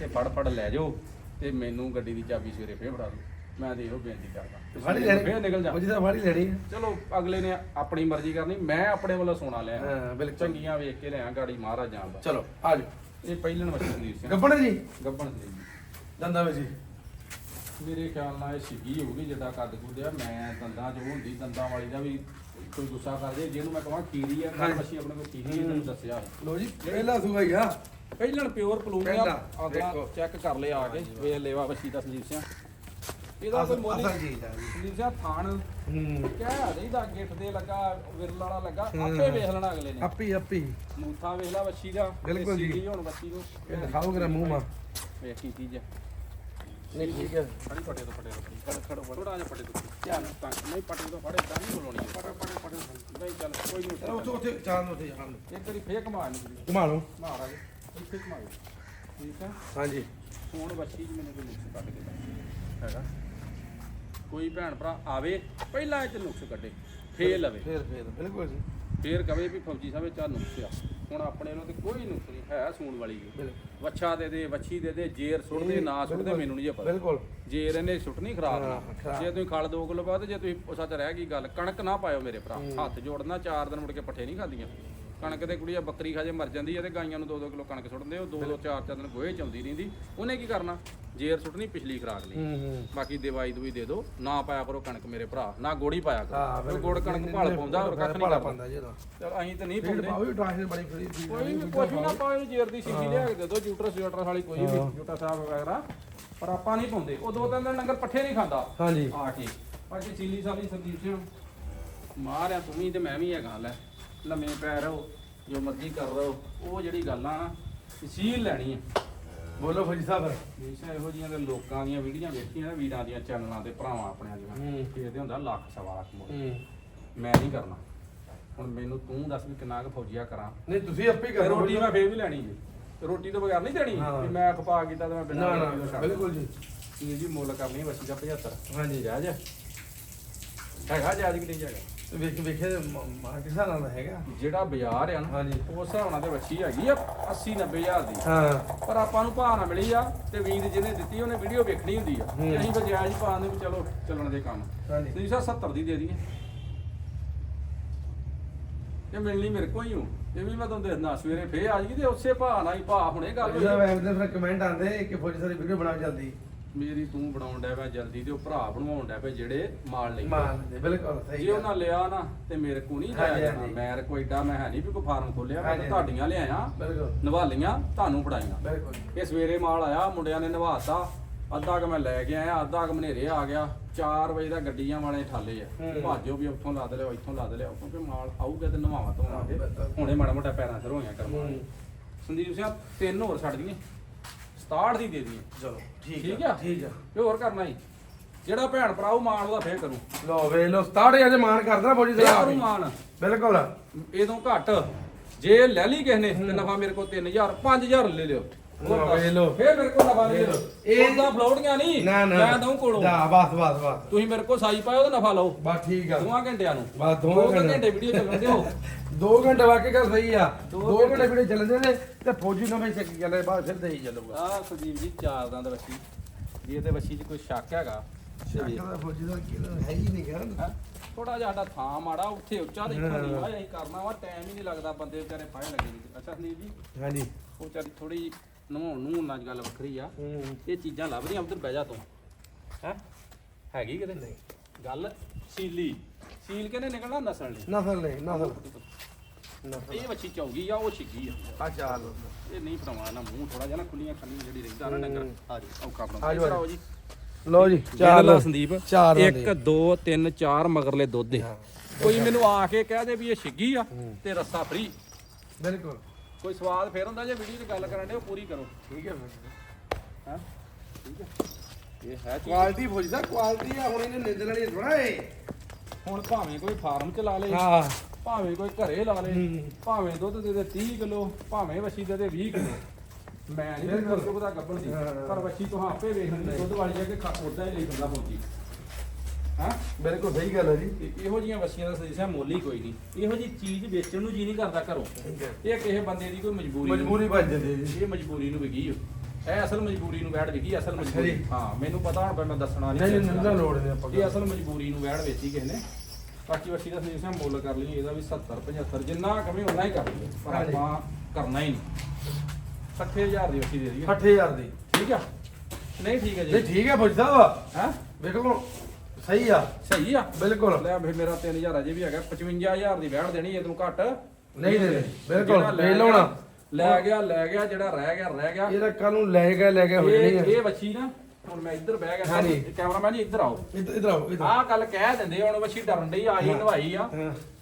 ਤੇ ਫੜ ਫੜ ਲੈ ਜਾਓ। ਤੇ ਮੈਨੂੰ ਗੱਡੀ ਦੀ ਚਾਬੀ ਸਵੇਰੇ ਫੇਰ ਫੜਾ ਦਿਓ। ਮੈਂ ਤੇ ਇਹੋ ਬੇਨਤੀ ਕਰਦਾ। ਫੇਰ ਲੈਣੀ ਨਿਕਲ ਜਾ। ਉਹ ਜਿਹਦਾ ਫਾੜੀ ਲੈਣੀ ਹੈ। ਚਲੋ ਅਗਲੇ ਨੇ ਆਪਣੀ ਮਰਜ਼ੀ ਕਰਨੀ ਮੈਂ ਆਪਣੇ ਵੱਲੋਂ ਸੋਨਾ ਲਿਆ ਹਾਂ ਬਿਲਕੁਲ। ਚੰਗੀਆਂ ਵੇਖ ਕੇ ਲਿਆ ਗਾੜੀ ਮਹਾਰਾਜ ਜਾਣ ਦਾ। ਚਲੋ ਆ ਜਾਓ। ਇਹ ਪਹਿਲਣ ਵਸੀ ਸੰਦੀਪ ਸਿੰਘ। ਗੱਬਣ ਜੀ? ਗੱਬਣ ਜੀ। ਦੰਦਾਂ ਵਿੱਚ ਜੀ। ਮੇਰੇ ਖਿਆਲ ਨਾਲ ਇਹ ਸਿੱਗੀ ਹੋਊਗੀ ਜਿੱਦਾਂ ਕੱਦ ਕੁੱਦਿਆ ਮੈਂ ਦੰਦਾਂ ਜੋ ਹੁੰਦੀ ਦੰਦਾਂ ਵਾਲੀ ਦਾ ਵੀ ਕੋਈ ਗੁੱਸਾ ਕਰਦੇ ਜਿਹਨੂੰ ਮੈਂ ਕਹਾਂ ਖੀਰੀ ਆ ਕੱਲ ਮੱਛੀ ਆਪਣੇ ਕੋਲ ਹੈ। ਤੈਨੂੰ ਦੱਸਿਆ। ਲੋ ਜੀ ਪਹਿਲਾ ਸੂਗਾ ਹੀ ਆ। ਪਹਿਲਣ ਪਿਓਰ ਪਲੂਮੀਆ ਪਹਿਲਾਂ, ਅਗਲਾ ਦੇਖੋ। ਚੈੱਕ ਕਰ ਲਿਆ ਆ ਕੇ ਵੇ ਲੈਵਾ ਬੱਚੀ ਦਾ ਸੰਦੀਪ ਸਿੰਘ ਇਹਦਾ ਕੋਈ ਮੋਲੀ ਅਸਲ ਚੀਜ਼ ਆ ਜੀ। ਸੰਦੀਪ ਸਿੰਘ ਥਾਣ। ਹੂੰ। ਕਹਿ ਦੇਈਦਾ ਗਿੱਟ ਦੇ ਲੱਗਾ ਵਿਰਲ ਵਾਲਾ ਲੱਗਾ ਆਪੇ ਵੇਖ ਲੈਣਾ ਅਗਲੇ ਨੇ। ਆਪੀ ਆਪੀ। ਮੂਥਾ ਵੇਖ ਲੈ ਬੱਚੀ ਦਾ ਬਿਲਕੁਲ ਤੇ ਜੀ। ਸੀਗੀ ਹੁਣ ਬੱਚੀ ਨੂੰ। ਇਹ ਦਿਖਾਓ ਕਰਾ ਮੂੰਹ ਮਾ। ਵੇਖ ਕੀ ਚੀਜ਼ ਹੈ ਨਹੀਂ ਠੀਕ ਹੈ ਫੜੀ ਪੱਟੇ ਤੋਂ ਪੱਟੇ ਤੋਂ। ਫੜ ਖੜੋ ਥੋੜਾ ਜਿਹਾ ਪੱਟੇ ਤੋਂ। ਧਿਆਨ ਨਾਲ ਤਾਂ ਨਹੀਂ ਪੱਟੇ ਤੋਂ ਫੜੇ ਤਾਂ ਨਹੀਂ ਬੋਲਣੀ ਕੋਈ ਨਹੀਂ ਚਲੋ ਉੱਥੇ ਉੱਥੇ ਚਾਹ ਨੂੰ ਉੱਥੇ ਜਾਣ ਨੂੰ। ਇੱਕ ਵਾਰੀ ਫੇਰ ਘਮਾ ਨਹੀਂ ਘੁਮਾ ਲਓ। ਮਹਾਰਾਜ ਇੱਥੇ ਘਮਾਓ ਠੀਕ ਹੈ ਹਾਂਜੀ। ਹੁਣ ਬੱਚੀ ਜੀ ਮੈਨੂੰ ਕੋਈ ਨੁਕਸ ਕੱਢ ਕੇ ਦਿਓ। ਹੈਗਾ। ਕੋਈ ਭੈਣ ਭਰਾ ਆਵੇ ਪਹਿਲਾਂ ਇਹ ਚ ਨੁਕਸ ਕੱਢੇ ਫੇਰ ਲਵੇ। ਫੇਰ ਫੇਰ ਬਿਲਕੁਲ ਜੀ। ਫੇਰ ਕਵੇ ਵੀ ਫੌਜੀ ਸਾਹਿਬ ਇਹ ਚਾ ਨੁਕਸ ਆ। ਹੁਣ ਆਪਣੇ ਨੂੰ ਤੇ ਕੋਈ ਨੁਕਸ ਨਹੀਂ ਹੈ ਸੂਣ ਵਾਲੀ ਜੀ। ਬਿਲਕੁਲ ਵੱਛਾ ਦੇ ਦੇ ਵੱਛੀ ਦੇ ਦੇ ਜੇਰ ਸੁੱਟਦੇ ਨਾ ਸੁੱਟਦੇ ਮੈਨੂੰ ਨਹੀਂ ਜੇ ਪਤਾ। ਬਿਲਕੁਲ। ਜੇਰ ਇਹਨੇ ਸੁੱਟਣੀ ਖਰਾਬ ਨਾ। ਖਰਾਬ। ਜੇ ਤੁਸੀਂ ਖਲ 2 ਕਿਲੋ ਬਾਅਦ ਜੇ ਤੁਸੀਂ ਉਹ ਸੱਚ ਰਹਿ ਗਈ ਗੱਲ ਕਣਕ ਨਾ ਪਾਇਓ ਮੇਰੇ ਭਰਾ। ਹੱਥ ਜੋੜਨਾ 4 ਦਿਨ ਮੁੜ ਕੇ ਪੱਠੇ ਨਹੀਂ ਖਾਂਦੀਆਂ ਕਣਕ ਤੇ ਕੁੜੀ ਆ ਬੱਕਰੀ ਖਾ ਜੇ ਮਰ ਜਾਂਦੀ ਹੈ ਤੇ ਗਾਈਆਂ ਨੂੰ 2-2 ਕਿਲੋ ਕਣਕ ਸੁੱਟਦੇ ਉਹ 2-2 4-4 ਦਿਨ ਗੋਹੇ ਚ ਆਉਂਦੀ ਰਹਿੰਦੀ। ਉਹਨੇ ਕੀ ਕਰਨਾ? ਜੇਰ ਸੁੱਟਣੀ ਪਿਛਲੀ ਖਰਾਕ ਲਈ। ਹੂੰ ਹੂੰ। ਬਾਕੀ ਦਵਾਈ ਦੂਈ ਦੇ ਦਿਓ ਨਾ ਪਾਇਆ ਕਰੋ ਕਣਕ ਮੇਰੇ ਭਰਾ ਨਾ ਗੋੜੀ ਪਾਇਆ ਹਾਂ ਕਰੋ ਗੁੜ ਕਣਕ ਭਾਲ ਪਾਉਂਦਾ ਹੋਰ ਕੱਖ ਨਹੀਂ ਪਾਉਂਦਾ ਜੀ ਇਹਦਾ। ਚਲ ਅਸੀਂ ਤਾਂ ਨਹੀਂ ਪਾਉਂਦੇ। ਵੀ ਟ੍ਰਾਂਸਫਰ ਬੜੀ ਫਰੀ ਕੋਈ ਵੀ ਵੀ ਨਾ ਪਾਓ ਜੇਰ ਦੀ ਸਿੰਗੀ ਲਿਆ ਕੇ ਦੇ ਦਿਓ ਜੂਟਰਸ ਜੂਟਰਸ ਵਾਲੀ ਕੋਈ ਵੀ ਜੂਟਾ ਸਾਹਿਬ ਵਗੈਰਾ। ਪਰ ਆਪਾਂ ਨਹੀਂ ਪਾਉਂਦੇ। ਉਹ ਦੋ ਤਿੰਨ ਦਿਨ ਡੰਗਰ ਪੱਠੇ ਨਹੀਂ ਖਾਂਦਾ। ਹਾਂਜੀ। ਆ ਕੇ ਬਾਕੀ ਚੀਲੀ ਸਾਲੀ ਸੰਦੀਪ ਸਿੰਘ। ਮਾਰਿਆ ਤੂੰ ਵੀ ਤੇ ਮੈਂ ਵੀ ਹੈਗਾ ਲੈ। ਲੰਮੇ ਪੈ ਰਹੋ ਜੋ ਮਰਜ਼ੀ ਕਰ ਰਹੋ ਉਹ ਜਿਹੜੀ ਗੱਲਾਂ ਨਾ ਸੀਲ ਲੈਣੀ ਹੈ ਬੋਲੋ ਫੌਜੀ ਸਾਹਿਬ। ਹਮੇਸ਼ਾ ਇਹੋ ਜਿਹੀਆਂ ਦੇ ਲੋਕਾਂ ਦੀਆਂ ਵੀਡੀਆਂ ਵੇਖੀਆਂ ਨਾ ਵੀਰਾਂ ਦੀਆਂ ਚੈਨਲਾਂ ਤੇ ਭਰਾਵਾਂ ਆਪਣਿਆਂ ਦੀਆਂ। ਹੂੰ। ਤੇ ਹੁੰਦਾ ਲੱਖ ਸਵਾ ਲੱਖ ਹੂੰ। ਮੈਂ ਨਹੀਂ ਕਰਨਾ। ਹੁਣ ਮੈਨੂੰ ਤੂੰ ਦੱਸ ਵੀ ਕਿੰਨਾ ਕੁ ਫੌਜੀਆ ਕਰਾਂ। ਨਹੀਂ ਤੁਸੀਂ ਆਪੇ ਹੀ ਕਰੋ ਰੋਟੀ ਮੈਂ ਫੇਰ ਵੀ ਲੈਣੀ ਜੀ। ਤੇ ਰੋਟੀ ਤੋਂ ਬਗੈਰ ਨਹੀਂ ਦੇਣੀ? ਹਾਂ। ਵੀ ਮੈਂ ਖਪਾ ਕੀਤਾ ਤੇ ਮੈਂ ਨਾ ਬਿਨਾਂ ਨਾ ਰੋਟੀ ਤੋਂ ਛੱਡ ਬਿਲਕੁਲ ਜੀ। ਇਹ ਜੀ ਮੁੱਲ ਕਰਨੀ ਵਸੀ ਦਾ 75 ਹਾਂਜੀ। ਹੈ। ਹੈਗਾ ਜਾਇਜ਼ ਕਿ ਨਹੀਂ ਹੈਗਾ ਵੇਖ ਵੇਖੇ ਮਾਰ ਕਿਸਾ ਨਾਲ ਹੈਗਾ। ਜਿਹੜਾ ਬਾਜ਼ਾਰ ਆ ਨਾ ਹਾਂਜੀ। ਉਸ ਹਿਸਾਬ ਨਾਲ ਤੇ ਵੱਛੀ ਹੈਗੀ ਆ 80 90 ਹਜ਼ਾਰ ਦੀ। ਹਾਂ। ਪਰ ਆਪਾਂ ਨੂੰ ਭਾਅ ਨਾ ਮਿਲੀ ਆ ਤੇ ਵੀਰ ਜਿਹਨੇ ਦਿੱਤੀ ਉਹਨੇ ਵੀਡੀਓ ਵੇਖਣੀ ਹੁੰਦੀ ਆ। ਤੇ ਅਸੀਂ ਬਜਾਜ ਹੀ ਪਾਉਂਦੇ ਵੀ ਚਲੋ ਚੱਲਣ ਦੇ ਕੰਮ। ਹਾਂਜੀ। ਤੁਸੀਂ ਸਾ 70 ਦੀ ਦੇ ਦਈਏ। ਇਹ ਮਿਲਣੀ ਮੇਰੇ ਕੋਲ ਹੀ ਹੋ ਇਹ ਵੀ ਮੈਂ ਤੁਹਾਨੂੰ ਦੱਸਣਾ ਸਵੇਰੇ ਫੇਰ ਆ ਜੀ ਤੇ ਉਸੇ ਭਾਅ ਨਾਲ ਹੀ ਭਾਅ ਹੁਣੇ ਗੱਲ ਹੋਈ। ਐਵੇਂ ਦੇ ਫਿਰ ਕਮੈਂਟ ਆਉਂਦੇ ਕਿ ਫੌਜੀ ਸਾਹਿਬ ਵੀਡੀਓ ਬਣਾ ਜਲਦੀ ਮੇਰੀ ਤੂੰ ਬਣਾਉਣ ਡਿਆ ਪਿਆ ਜਲਦੀ ਤੇ ਉਹ ਭਰਾ ਬਣਵਾਉਣ ਡਿਆ ਪਿਆ ਜਿਹੜੇ ਮਾਲ ਲਈ ਮਾਰ ਦੇ ਬਿਲਕੁਲ ਸਹੀ ਜੇ ਉਹਨਾਂ ਲਿਆ ਨਾ ਤੇ ਮੇਰੇ ਕੋ ਨਹੀਂ ਹਾਂਜੀ, ਲਿਆ ਜਾਣਾ। ਹਾਂਜੀ। ਮੈਂ ਕੋਈ ਏਡਾ ਮੈਂ ਹੈ ਨਹੀਂ ਵੀ ਕੋਈ ਫਾਰਮ ਖੋਲਿਆ ਮੈਂ ਹਾਂਜੀ, ਤਾਂ ਤੁਹਾਡੀਆਂ ਲਿਆਇਆ ਬਿਲਕੁਲ। ਨਵਾਲੀਆਂ ਤੁਹਾਨੂੰ ਫੜਾਈਆਂ। ਬਿਲਕੁਲ। ਇਹ ਸਵੇਰੇ ਮਾਲ ਆਇਆ ਮੁੰਡਿਆਂ ਨੇ ਨਵਾਤਾ ਅੱਧਾ ਕ ਮੈਂ ਲੈ ਕੇ ਆਇਆ ਅੱਧਾ ਕ ਮਨੇਰੇ ਆ ਗਿਆ। 4 ਵਜੇ ਦਾ ਗੱਡੀਆਂ ਵਾਲੇ ਠਾਲੇ ਆ। ਹੂੰ। ਭਾਜੋ ਵੀ ਉੱਥੋਂ ਲੱਦ ਲਿਓ ਇੱਥੋਂ ਲੱਦ ਲਿਓ ਕਿਉਂਕਿ ਮਾਲ ਆਊਗਾ ਤੇ ਨਵਾਵਾ ਧੋਵਾਂਗੇ ਬਿਲਕੁਲ। ਹੁਣੇ ਮਾੜਾ ਮੋਟਾ ਪੈਰਾਂ ਸਿਰ ਹੋਈਆਂ ਕਰਮ। ਹੂੰ। ਸੰਦੀਪ ਸਿੰਘ ਤਿੰਨ ਹੋਰ ਛੱਡ ਦਈਏ। 67 ਦੀ ਦੇ ਦਈਏ। ਚਲੋ ਠੀਕ ਠੀਕ ਆ ਆ? ਠੀਕ ਆ। ਤੇ ਹੋਰ ਕਰਨਾ ਹੀ ਜਿਹੜਾ ਭੈਣ ਭਰਾ ਉਹ ਮਾਨ ਉਹਦਾ ਫੇਰ ਕਰੂ। ਲੋ ਵੇ ਲੋ 67 ਅਜੇ ਮਾਨ ਕਰਦਾ ਫੌਜੀ ਫੇਰ ਸਾਹਿਬ। ਕਰੂ ਮਾਨ ਬਿਲਕੁਲ। ਇਹਦੋਂ ਘੱਟ। ਜੇ ਲੈ ਲਈ ਕਿਸ ਨੇ ਤੇ ਨਫਾ ਮੇਰੇ ਕੋਲ 3000 5000 ਲੈ ਲਿਓ। ਲਓ ਵੇ ਲਓ। ਫੇਰ ਮੇਰੇ ਕੋਲ ਵੇ ਲਿਓ ਲਓ। ਇਹ ਇਹ- ਤਾਂ ਫਲੋੜੀਆਂ ਨਹੀਂ। ਨਾ ਨਾ। ਮੈਂ ਦਊਂ ਕੋਲੋਂ। ਜਾ ਬਸ ਬਸ ਬਸ। ਤੁਸੀਂ ਮੇਰੇ ਕੋਲ ਸਾਈ ਪਾਇਓ ਤੇ ਨਫਾ ਲਓ। ਬਸ ਠੀਕ ਆ। ਦੋਵਾਂ ਘੰਟਿਆਂ ਨੂੰ। ਬਸ ਦੋਵਾਂ ਦੋ ਕੁ ਘੰਟੇ। ਘੰਟੇ ਵੀਡੀਓ ਚੱਲਣ ਦਿਓ। 2 ਘੰਟੇ ਵਾਕੇ ਗੱਲ ਸਹੀ ਆ। ਦੋ 2 ਘੰਟੇ ਵੀਡੀਓ ਚੱਲਦੇ ਨੇ ਤੇ ਫੌਜੀ ਨਵੇਂ ਸਿੱਖ ਚੱਲੇ ਬਾਅਦ ਫਿਰ ਹੀ ਚੱਲੂਗਾ ਆ ਸੁਦੀਪ ਜੀ ਚਾਰ ਦੰਦ ਵੱਛੀ। ਜੇ ਇਹਦੇ ਵੱਛੀ 'ਚ ਕੋਈ ਸ਼ੱਕ ਹੈਗਾ ਸ਼ੱਕ ਦਾ ਫੌਜੀ ਦਾ ਕੀ ਹੈ ਹੀ ਨਹੀਂ ਕਰਨ ਥੋੜਾ ਜਿਹਾ ਸਾਡਾ ਥਾਂ ਮਾੜਾ ਉੱਥੇ ਉੱਚਾ ਤੇ ਇੱਥੋਂ ਨੀਵਾ ਅਸੀਂ ਕਰਨਾ ਵਾ ਟਾਈਮ ਹੀ ਨਹੀਂ ਲੱਗਦਾ ਬੰਦੇ ਵਿਚਾਰੇ ਫਾਇ ਲੱਗੇ ਨਹੀਂ। ਅੱਛਾ ਸੰਦੀਪ ਜੀ। ਹਾਂਜੀ। ਉਹ ਵਿਚਾਰੀ ਥੋੜੀ ਨਹਾਉਣ ਨੂੰ ਨਾਲ ਗੱਲ ਵੱਖਰੀ ਆ। ਹੂੰ। ਇਹ ਚੀਜ਼ਾਂ ਲੱਭਦੀਆਂ ਉਧਰ ਬਹਿ ਜਾ ਤੂੰ। ਹੈ? ਹੈਗੀ ਕਿਤੇ? ਨਹੀਂ। ਗੱਲ ਸੀਲੀ। ਸੀਲ ਕਿਨੇ ਨਿਕਲਣਾ ਨਸਲ ਨੇ ਨਸਲ ਨਹੀਂ ਨਸਲ। ਨਸਲ। ਇਹ ਵੱਛੀ ਚੌਗੀ ਆ ਉਹ ਛਿੱਗੀ ਆ। ਆ ਚਾਲ। ਇਹ ਨਹੀਂ ਪੜਾਉਣਾ ਨਾ ਮੂੰਹ ਥੋੜਾ ਜਿਹਾ ਨਾ ਖੁੱਲੀਆਂ ਖੰਨੀ ਜਿਹੜੀ ਰਹਿੰਦਾ ਨਾ ਡੰਗਰ। ਆ ਜੀ ਔਖਾ ਬਣਾਉਂਦਾ। ਇੱਧਰ ਆਓ ਜੀ। ਲੋ ਜੀ ਚਾਰ ਲਾ ਸੰਦੀਪ। ਚਾਰ 1 2 3 4 ਮਗਰਲੇ ਦੁੱਧ ਦੇ। ਕੋਈ ਮੈਨੂੰ ਆ ਕੇ ਕਹਿ ਦੇ ਵੀ ਇਹ ਛਿੱਗੀ ਆ ਤੇ ਰੱਸਾ ਫਰੀ ਬਿਲਕੁਲ। ਕੋਈ ਸਵਾਦ ਫੇਰ ਹੁੰਦਾ ਜੇ ਵੀਡੀਓ 'ਚ ਗੱਲ ਕਰਨ ਦੇ ਉਹ ਪੂਰੀ ਕਰੋ। ਠੀਕ ਹੈ ਹਾਂ? ਠੀਕ ਹੈ। ਇਹ ਹੈ ਕੁਆਲਿਟੀ ਫੌਜੀ ਸਾਹਿਬ ਕੁਆਲਿਟੀ ਆ ਹੁਣ ਇਹਨੇ ਨਿੰਦ ਲੈਣੀ ਥੋੜਾ ਏ। ਹੁਣ ਭਾਵੇਂ ਕੋਈ ਫਾਰਮ 'ਚ ਲਾ ਲੇ ਹਾਂ। ਭਾਵੇਂ ਕੋਈ ਘਰੇ ਲਾ ਲੇ। ਭਾਵੇਂ ਦੁੱਧ ਦੇ ਦੇ 30 ਕਿਲੋ ਭਾਵੇਂ ਵਛੀ ਦੇ ਦੇ 20 ਕਿਲੋ। ਮੈਂ ਨਹੀਂ। ਬਿਲਕੁਲ। ਦਾ ਗੱਬਣ ਦੀ ਹਾਂ। ਪਰ ਵਛੀ ਤੋਂ ਆਪੇ ਵੇਖ ਲੈਂਦੀ ਦੁੱਧ ਵਾਲੀ ਜਾ ਕੇ ਉਦਾਂ ਹੀ ਲਿਖਦਾ ਹੁੰਦੀ ਹਾਂ ਬਿਲਕੁਲ ਸਹੀ ਗੱਲ ਹੈ ਜੀ। ਤੇ ਇਹੋ ਜੀਆਂ ਵਛੀਆਂ ਦਾ ਸਦੀਸਾ ਮੁੱਲ ਹੀ ਕੋਈ ਨਹੀਂ। ਇਹੋ ਜੀ ਚੀਜ਼ ਵੇਚਣ ਨੂੰ ਜੀ ਨਹੀਂ ਕਰਦਾ ਘਰੋਂ। ਠੀਕ ਹੈ। ਇਹ ਕਿਸੇ ਬੰਦੇ ਦੀ ਕੋਈ ਮਜਬੂਰੀ ਨਹੀਂ। ਮਜਬੂਰੀ ਬਣ ਜਾਂਦੀ ਹੈ ਜੀ। ਇਹ ਮਜਬੂਰੀ ਨੂੰ ਵਿਕੀ ਓ। ਇਹ ਅਸਲ ਮਜਬੂਰੀ ਨੂੰ ਵੈੜ ਵਿਕੀ ਅਸਲ ਮਜਬੂਰੀ। ਜੀ। ਹਾਂ ਮੈਨੂੰ ਪਤਾ ਹੁਣ ਪਰ ਮੈਂ ਦੱਸਣਾ ਨਹੀਂ ਨਹੀਂ। ਨਿੰਦਾ ਲੋੜ ਨਹੀਂ ਆਪਾਂ ਇਹ ਅਸਲ ਮਜਬੂਰੀ ਨੂੰ ਵੈੜ ਵੇਚੀ ਕਿਸੇ ਨੇ। ਬਾਕੀ ਵਸੀ ਦਾ ਸਜੀਸਾ ਮੁੱਲ ਕਰ ਲਈ ਇਹਦਾ ਵੀ 70 75 ਜਿੰਨਾ ਕਮੀ ਉਹਨਾਂ ਹੀ ਕਰ ਲਈਏ। ਪਰ ਹਾਂਜੀ। ਆਪਾਂ ਕਰਨਾ ਹੀ ਨਹੀਂ। 60000 ਦੀ ਵਸੀ ਦੇ ਦਈਏ। 60000 ਦੀ। ਠੀਕ ਆ? ਨਹੀਂ ਠੀਕ ਹੈ ਨਹੀਂ ਜੀ ਠੀਕ ਹੈ ਫੌਜੀ ਸਾਹਿਬ ਹੈ? ਵੇਖੋ ਸਹੀ ਆ। ਸਹੀ ਆ। ਬਿਲਕੁਲ। ਲੈ ਵੀ ਮੇਰਾ 3000 ਅਜੇ ਵੀ ਹੈਗਾ। 55000 ਦੀ ਵੈੜ ਦੇਣੀ ਇਹ ਤੂੰ ਘੱਟ। ਨਹੀਂ ਦੇਣੀ ਬਿਲਕੁਲ। ਲੈ ਲੈ ਲਾਉਣਾ ਗਿਆ, ਲੈ ਗਿਆ ਲੈ ਗਿਆ ਜਿਹੜਾ ਰਹਿ ਗਿਆ ਰਹਿ ਗਿਆ। ਇਹਦਾ ਕੱਲ ਨੂੰ ਲੈ ਕੇ ਲੈ ਕੇ ਹੋ ਜਾਣੀ ਇਹ ਵੱਛੀ ਨਾ ਹੁਣ ਮੈਂ ਇੱਧਰ ਬਹਿ ਗਿਆ। ਕੈਮਰਾਮੈਨ ਜੀ ਇੱਧਰ ਆਓ। ਇਧਰ ਆਓ ਇਧਰ ਆਹ ਗੱਲ ਕਹਿ ਦਿੰਦੇ ਹੁਣ ਵੱਛੀ ਡਰਨ ਡਈ ਆਈ ਨਵਾਈ ਆ।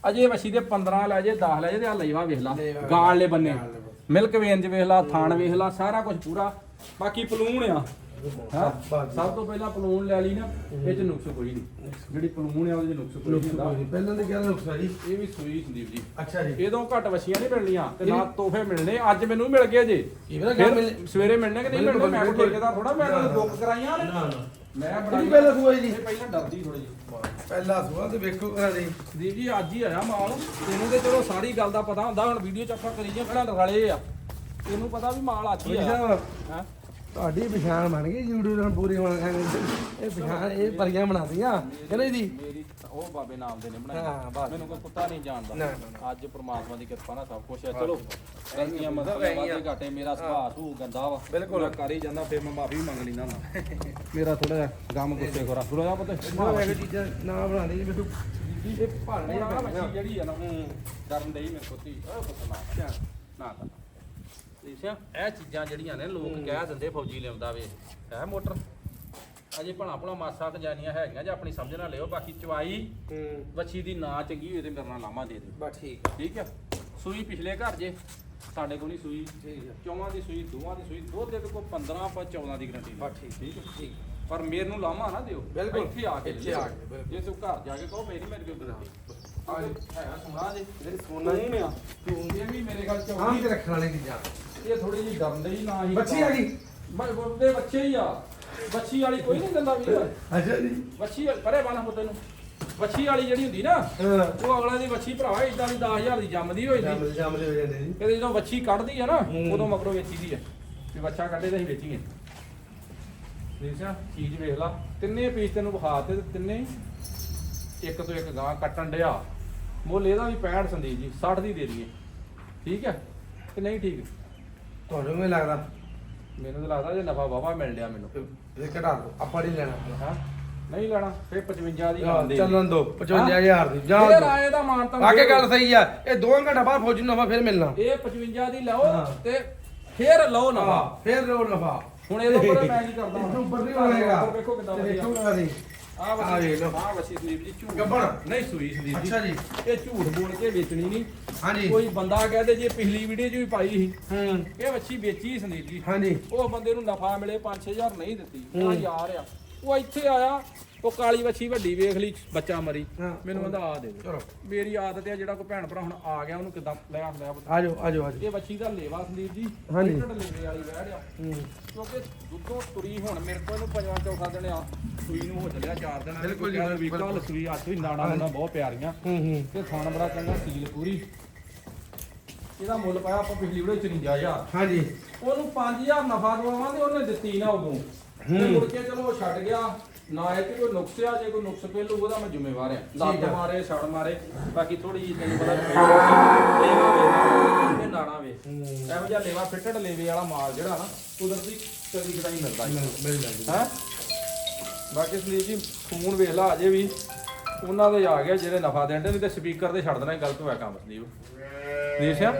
ਅਜੇ ਵੱਛੀ ਦੇ 15 ਲੈ ਜੇ 10 ਲੈ ਜੇ ਤੇ ਆ ਲਈਵਾ ਵੇਖ ਲਾ। ਵੇਖ। ਗਾਲਲੇ ਬੰਨੇ। ਮਿਲਕ ਵੇਨ ਚ ਵੇਖ ਲਾ ਥਾਣ ਵੇਖ ਲਾ ਸਾਰਾ ਕੁਝ ਪੂਰਾ। ਬਾਕੀ ਪਲੂਣ ਆ। ਹਾਂ। ਸਭ ਤੋਂ ਪਹਿਲਾਂ ਪਲੂਣ ਲੈ ਲਈ ਨਾ ਇਹ ਚ ਨੁਕਸ ਕੋਈ ਨਹੀਂ। ਜਿਹੜੀ ਪਲੂਣ ਆ ਉਹਦੇ ਚ ਨੁਕਸ ਕੋਈ ਨਹੀਂ ਹੁੰਦਾ। ਪਹਿਲਾਂ ਦੇ ਕਿਹਾ ਨੁਕਸਾ ਜੀ? ਇਹ ਵੀ ਸੂਈ ਸੰਦੀਪ ਜੀ। ਅੱਛਾ ਜੀ। ਇਹਦੋਂ ਘੱਟ ਵਛੀਆਂ ਨਹੀਂ ਮਿਲਣੀਆਂ ਤੇ ਨਾ ਤੋਹਫੇ ਮਿਲਣੇ। ਅੱਜ ਮੈਨੂੰ ਮਿਲ ਗਏ ਜੇ। ਇਹ ਫਿਰ ਮਿਲ- ਸਵੇਰੇ ਮਿਲਣੇ ਕਿ ਨਹੀਂ ਬਿਲਕੁਲ, ਮਿਲਣੇ? ਮੈਂ ਕੋਈ ਬਿਲਕੁਲ। ਠੇਕੇਦਾਰ ਥੋੜਾ ਮੈਂ ਨਾ, ਨਾ। ਬੁੱਕ ਕਰਾਈਆਂ ਨੇ। ਨਾ ਨਾ। ਮੈਂ ਬੜਾ ਪਹਿਲਾਂ ਸੂਆ ਜੀ? ਇਹ ਪਹਿਲਾਂ ਡਰਦੀ ਥੋੜੀ ਜਿਹੀ। ਪਹਿਲਾ ਸੂਆ ਤੇ ਵੇਖੋ ਕਰਾ ਦੇ। ਦੀਪ ਜੀ ਅੱਜ ਹੀ ਆਇਆ ਮਾਲ। ਤੈਨੂੰ ਤੇ ਚਲੋ ਸਾਰੀ ਗੱਲ ਦਾ ਪਤਾ ਹੁੰਦਾ। ਹੁਣ ਵੀਡੀਓ ਚ ਆਪਾਂ ਕਰੀ ਜਾਂ ਪਹਿਲਾਂ ਰਲੇ ਆ। ਤੈਨੂੰ ਪਤਾ ਵੀ ਮਾਲ ਅੱਜ ਹੀ ਜੀ ਆਇਆ। ਸਾਹਿਬ ਹੈਂ? ਤੁਹਾਡੀ ਪਛਾਣ ਬਣ ਗਈ YouTube ਨਾਲ ਪੂਰੀ ਬਣ ਇਹ ਪਛਾਣ ਇਹ ਪਰੀਆਂ ਬਣਾਦੀਆਂ ਕਹਿੰਦੇ ਜੀ? ਮੇਰੀ ਉਹ ਬਾਬੇ ਨਾਮ ਦੇ ਨੇ ਹਾਂ, ਬਣਾਈ ਬਸ। ਮੈਨੂੰ ਕੋਈ ਕੁੱਤਾ ਨਹੀਂ ਜਾਣਦਾ। ਨਾ, ਅੱਜ ਪ੍ਰਮਾਤਮਾ ਦੀ ਕਿਰਪਾ ਨਾਲ ਸਭ ਕੁਝ ਹੈ। ਚਲੋ ਗਲਤੀਆਂ ਮਤਲਬ ਵਾਦੇ ਘਾਟੇ ਮੇਰਾ ਸੁਭਾਅ ਸੂ ਗੰਦਾ ਵਾ। ਬਿਲਕੁਲ। ਮੈਂ ਕਰ ਹੀ ਜਾਂਦਾ ਫਿਰ ਮੈਂ ਮਾਫੀ ਮੰਗ ਲੈਣਾ ਨਾ ਮੇਰਾ ਥੋੜਾ ਜਿਹਾ ਗਮ ਗੁੱਸੇ ਖੋਰਾ। ਥੋੜਾ ਜਿਹਾ ਨਾ ਪਤਾ ਇਹ ਚੀਜ਼ਾਂ ਨਾ ਬਣਾਉਂਦੀ ਮੈਨੂੰ ਇਹ ਭਾਣੇ ਜਿਹੜੀ ਆ ਨਾ ਡਰਨ ਡਈ ਮੇਰੇ ਕੋਤੀ ਉਹ ਪੁੱਤ ਨਾ। ਨਾ ਦੇਖਿਆ ਇਹ ਚੀਜ਼ਾਂ ਜਿਹੜੀਆਂ ਨੇ ਲੋਕ ਕਹਿ ਦਿੰਦੇ ਫੌਜੀ ਲਿਆਉਂਦਾ ਵੇ। ਹੈ ਮੋਟਰ। ਅਜੇ ਭਣਾ ਭਣਾ ਮਾਸਾ ਤੇ ਜਾਨੀਆਂ ਹੈਗੀਆਂ ਜੇ ਆਪਣੀ ਸਮਝ ਨਾਲ ਲਿਓ ਬਾਕੀ ਚਵਾਈ ਵੱਛੀ ਦੀ ਨਾ ਚੰਗੀ ਹੋਏ ਤੇ ਮੇਰੇ ਨਾਲ ਲਾਮਾ ਦੇ ਦਿਓ। ਬਸ ਠੀਕ। ਠੀਕ ਆ? ਸੂਈ ਪਿਛਲੇ ਘਰ ਜੇ ਸਾਡੇ ਕੋਲ ਨਹੀਂ ਸੂਈ। ਠੀਕ ਆ। ਚੌਵਾਂ ਦੀ ਸੂਈ ਦੋਵਾਂ ਦੀ ਸੂਈ ਦੁੱਧ ਦੇ ਕੋਲ 15 ਆਪਾਂ 14 ਦੀ ਗਰੰਟੀ ਬਸ ਠੀਕ ਠੀਕ ਠੀਕ। ਪਰ ਮੇਰੇ ਨੂੰ ਲਾਮਾ ਨਾ ਦਿਓ। ਬਿਲਕੁਲ। ਇੱਥੇ ਆ ਕੇ ਇੱਥੇ ਆ ਕੇ। ਜੇ ਤੂੰ ਘਰ ਜਾ ਕੇ ਕਹੋ ਮੇਰੀ ਮੇਰੇ ਕੋਲ ਗਰੰਟੀ ਆ ਜੀ ਹੈਗਾ ਸੁਣਾ ਜੀ। ਜਿਹੜੀ ਸੋਨਾ ਹੀ ਆ। ਇਹ ਵੀ ਮੇਰੇ ਚੌਵੀ ਤੇ ਰੱਖਣ ਵਾਲੀ ਚੀਜ਼ਾਂ। ਇਹ ਥੋੜੀ ਜਿਹੀ ਡਰਦੇ ਹੀ ਨਾ ਹੀ ਬੱਚੀ ਆ ਗਈ। ਮੈਂ ਬੋਲਦੇ ਬੱਚੇ ਹੀ ਆ। ਬੱਚੀ ਵਾਲੀ ਕੋਈ ਨਹੀਂ ਦਿੰਦਾ ਵੀਰ। ਅੱਛਾ ਜੀ। ਬੱਚੀ ਪਰੇ ਬਾਣਾ ਪੁੱਤੇ ਨੂੰ। ਬੱਚੀ ਵਾਲੀ ਜਿਹੜੀ ਹੁੰਦੀ ਨਾ ਉਹ ਅਗਲਾ ਦੀ ਬੱਚੀ ਭਰਾਵਾ ਇਦਾਂ ਦੀ 10000 ਦੀ ਜੰਮਦੀ ਹੋਈ ਦੀ ਜਾਮਲੇ ਹੋ ਜਾਂਦੇ ਜੀ ਜਦੋਂ ਬੱਚੀ ਕੱਢਦੀ ਆ ਨਾ। ਉਦੋਂ ਮਗਰੋਂ ਵੇਚੀ ਦੀ ਆ। ਤੇ ਬੱਚਾ ਕੱਢੇ ਤਾਂ ਅਸੀਂ ਵੇਚੀਏ। ਦੇਖਿਆ ਚੀਜ਼ ਵੇਖ ਲਾ। ਤਿੰਨੇ ਪੀਸ ਤੈਨੂੰ ਵਿਖਾ ਤੇ ਤਿੰਨੇ ਇੱਕ ਤੋਂ ਇੱਕ ਗਾਂ ਕੱਟਣ ਡਿਆ। ਮੁੱਲ ਇਹਦਾ ਵੀ 65 ਸੰਦੀਪ ਜੀ 60 ਦੀ ਦੇ ਦਈਏ। ਠੀਕ ਹੈ ਕਿ ਨਹੀਂ ਠੀਕ? ਤੁਹਾਨੂੰ ਵੀ ਲੱਗਦਾ। ਮੈਨੂੰ ਤਾਂ ਲੱਗਦਾ ਜੇ ਨਫਾ ਵਾਵਾ ਮਿਲ ਲਿਆ ਮੈਨੂੰ। ਇਹ ਘਟਾ ਦੋ ਆਪਾਂ ਨਹੀਂ ਲੈਣਾ। ਹਾਂ ਨਹੀਂ ਲੈਣਾ ਫੇ 55 ਦੀ ਹਾਂ, ਦੇ ਚੱਲਣ ਦੋ 55000 ਦੀ ਜਾ ਇਹ ਰਾਏ ਦਾ ਮਾਨ ਤਾਂ ਆਕੇ ਗੱਲ ਸਹੀ ਆ ਇਹ 2 ਘੰਟਾ ਬਾਅਦ ਫੌਜੀ ਨੂੰ ਨਫਾ ਫਿਰ ਮਿਲਣਾ। ਇਹ 55 ਦੀ ਲਓ ਹਾਂ। ਤੇ ਫੇਰ ਲਓ ਨਫਾ ਹਾਂ ਫਿਰ ਰੋ ਨਫਾ ਹੁਣ ਇਹਦੇ ਉੱਪਰ ਮੈਂ ਕੀ ਕਰਦਾ ਬਣੇਗਾ ਵੇਖੋ ਕਿਦਾਂ ਵਧੀਆ। ਵੇਖੋ ਕਿਦਾਂ ਆ ਵੇਖ ਲਓ। ਆ ਵਸੀ ਜੀ ਝੂਠ। ਨਹੀਂ ਸੂਈ ਸੰਦੀਪ ਜੀ। ਅੱਛਾ ਜੀ। ਇਹ ਝੂਠ ਬੋਲ ਕੇ ਵੇਚਣੀ ਨਹੀਂ। ਹਾਂਜੀ। ਕੋਈ ਬੰਦਾ ਕਹਦੇ ਜੇ ਪਿਛਲੀ ਵੀਡੀਓ 'ਚ ਵੀ ਪਾਈ ਸੀ। ਹੂੰ। ਇਹ ਵੱਛੀ ਵੇਚੀ ਸੀ ਸੰਦੀਪ ਜੀ। ਹਾਂਜੀ। ਉਹ ਬੰਦੇ ਨੂੰ ਨਫਾ ਮਿਲੇ 5-6000 ਨਹੀਂ ਦਿੱਤੀ। ਉਹ। ਯਾਰ ਆ। ਉਹ ਇੱਥੇ ਆਇਆ ਉਹ ਕਾਲੀ ਵੱਛੀ ਵੱਡੀ ਵੇਖ ਲਈ ਬੱਚਾ ਮਰੀ। ਹਾਂ। ਮੈਨੂੰ ਕਹਿੰਦਾ ਆ ਦੇ ਦੇ। ਚਲੋ। ਮੇਰੀ ਆਦਤ ਹੈ ਜਿਹੜਾ ਕੋਈ ਭੈਣ ਭਰਾ ਹੁਣ ਆ ਗਿਆ ਉਹਨੂੰ ਕਿਦਾਂ ਲੈ ਆ ਲੈ ਆ ਪੁੱਤ। ਆਜੋ ਆਜੋ ਆਜੋ। ਇਹ ਵੱਛੀ ਦਾ ਲੇਵਾ ਸੰਦੀਪ ਜੀ ਹਾਂਜੀ। ਲੀਟਰ ਲੇਵੇ ਵਾਲੀ ਵਹਿੜ ਆ ਕਿਉਂਕਿ ਦੁੱਧੋਂ ਤੁਰੀ ਹੁਣ ਮੇਰੇ ਕੋਲ ਇਹਨੂੰ ਪੰਜਵਾਂ ਚੌਥਾ ਦਿਨ ਆ। ਸੂਈ ਨੂੰ ਹੋ ਚੱਲਿਆ ਚਾਰ ਦਿਨ ਬਿਲਕੁਲ ਜੀ, ਬਿਲਕੁਲ। ਸੂਈ ਅੱਜ ਵੀ ਨਾੜਾ ਨਾੜਾ ਬਹੁਤ ਪਿਆਰੀਆਂ। ਹੂੰ ਹੂੰ। ਤੇ ਥਾਣ ਬੜਾ ਚੰਗਾ ਸੀਲ ਪੂਰੀ। ਇਹਦਾ ਮੁੱਲ ਪਾਇਆ ਆਪਾਂ ਪਿਛਲੀ ਵੀਡੀਓ 54000 ਹਾਂਜੀ। ਉਹਨੂੰ 5000 ਨਫਾ ਦਵਾਵਾਂਗੇ ਉਹਨੇ ਦਿੱਤੀ ਨਾ ਉਦੋਂ। ਤੇ। ਮੁੜ ਕੇ ਚਲੋ ਉਹ ਛੱਡ ਗਿਆ। ਨਾ ਇਹ ਤੇ ਕੋਈ ਨੁਕਸ ਆ ਜੇ ਕੋਈ ਨੁਕਸ ਪਹਿਲੂ ਉਹਦਾ ਮੈਂ ਜ਼ਿੰਮੇਵਾਰ ਆ ਲੱਤ ਆ। ਮਾਰੇ ਛੜ ਮਾਰੇ ਬਾਕੀ ਥੋੜੀ ਜਿਹੀ ਤੈਨੂੰ ਪਤਾ ਲੇਵਾ ਵੇ ਇਹ ਨਾੜਾ ਵੇ ਇਹੋ ਜਿਹਾ ਲੇਵਾ ਫਿੱਟਡ ਲੇਵੇ ਵਾਲਾ ਮਾਲ ਜਿਹੜਾ ਨਾ ਕੁਦਰਤੀ ਕਦੀ ਮਿਲਦਾ। ਹੀ ਮਿਲ ਜਾਂਦੀ। ਹੈ? ਬਾਕੀ ਸੰਦੀਪ ਜੀ ਫੋਨ ਵੇਖ ਲਾ ਅਜੇ ਵੀ। ਉਹਨਾਂ ਦੇ ਆ ਗਿਆ ਜਿਹੜੇ ਨਫਾ ਦੇਂਦੇ ਨਹੀਂ ਤੇ ਸਪੀਕਰ ਤੇ ਛੱਡ ਦੇਣਾ ਗਲਤ ਹੋਇਆ ਕੰਮ ਸੰਦੀਪ ਦੇਖਿਆ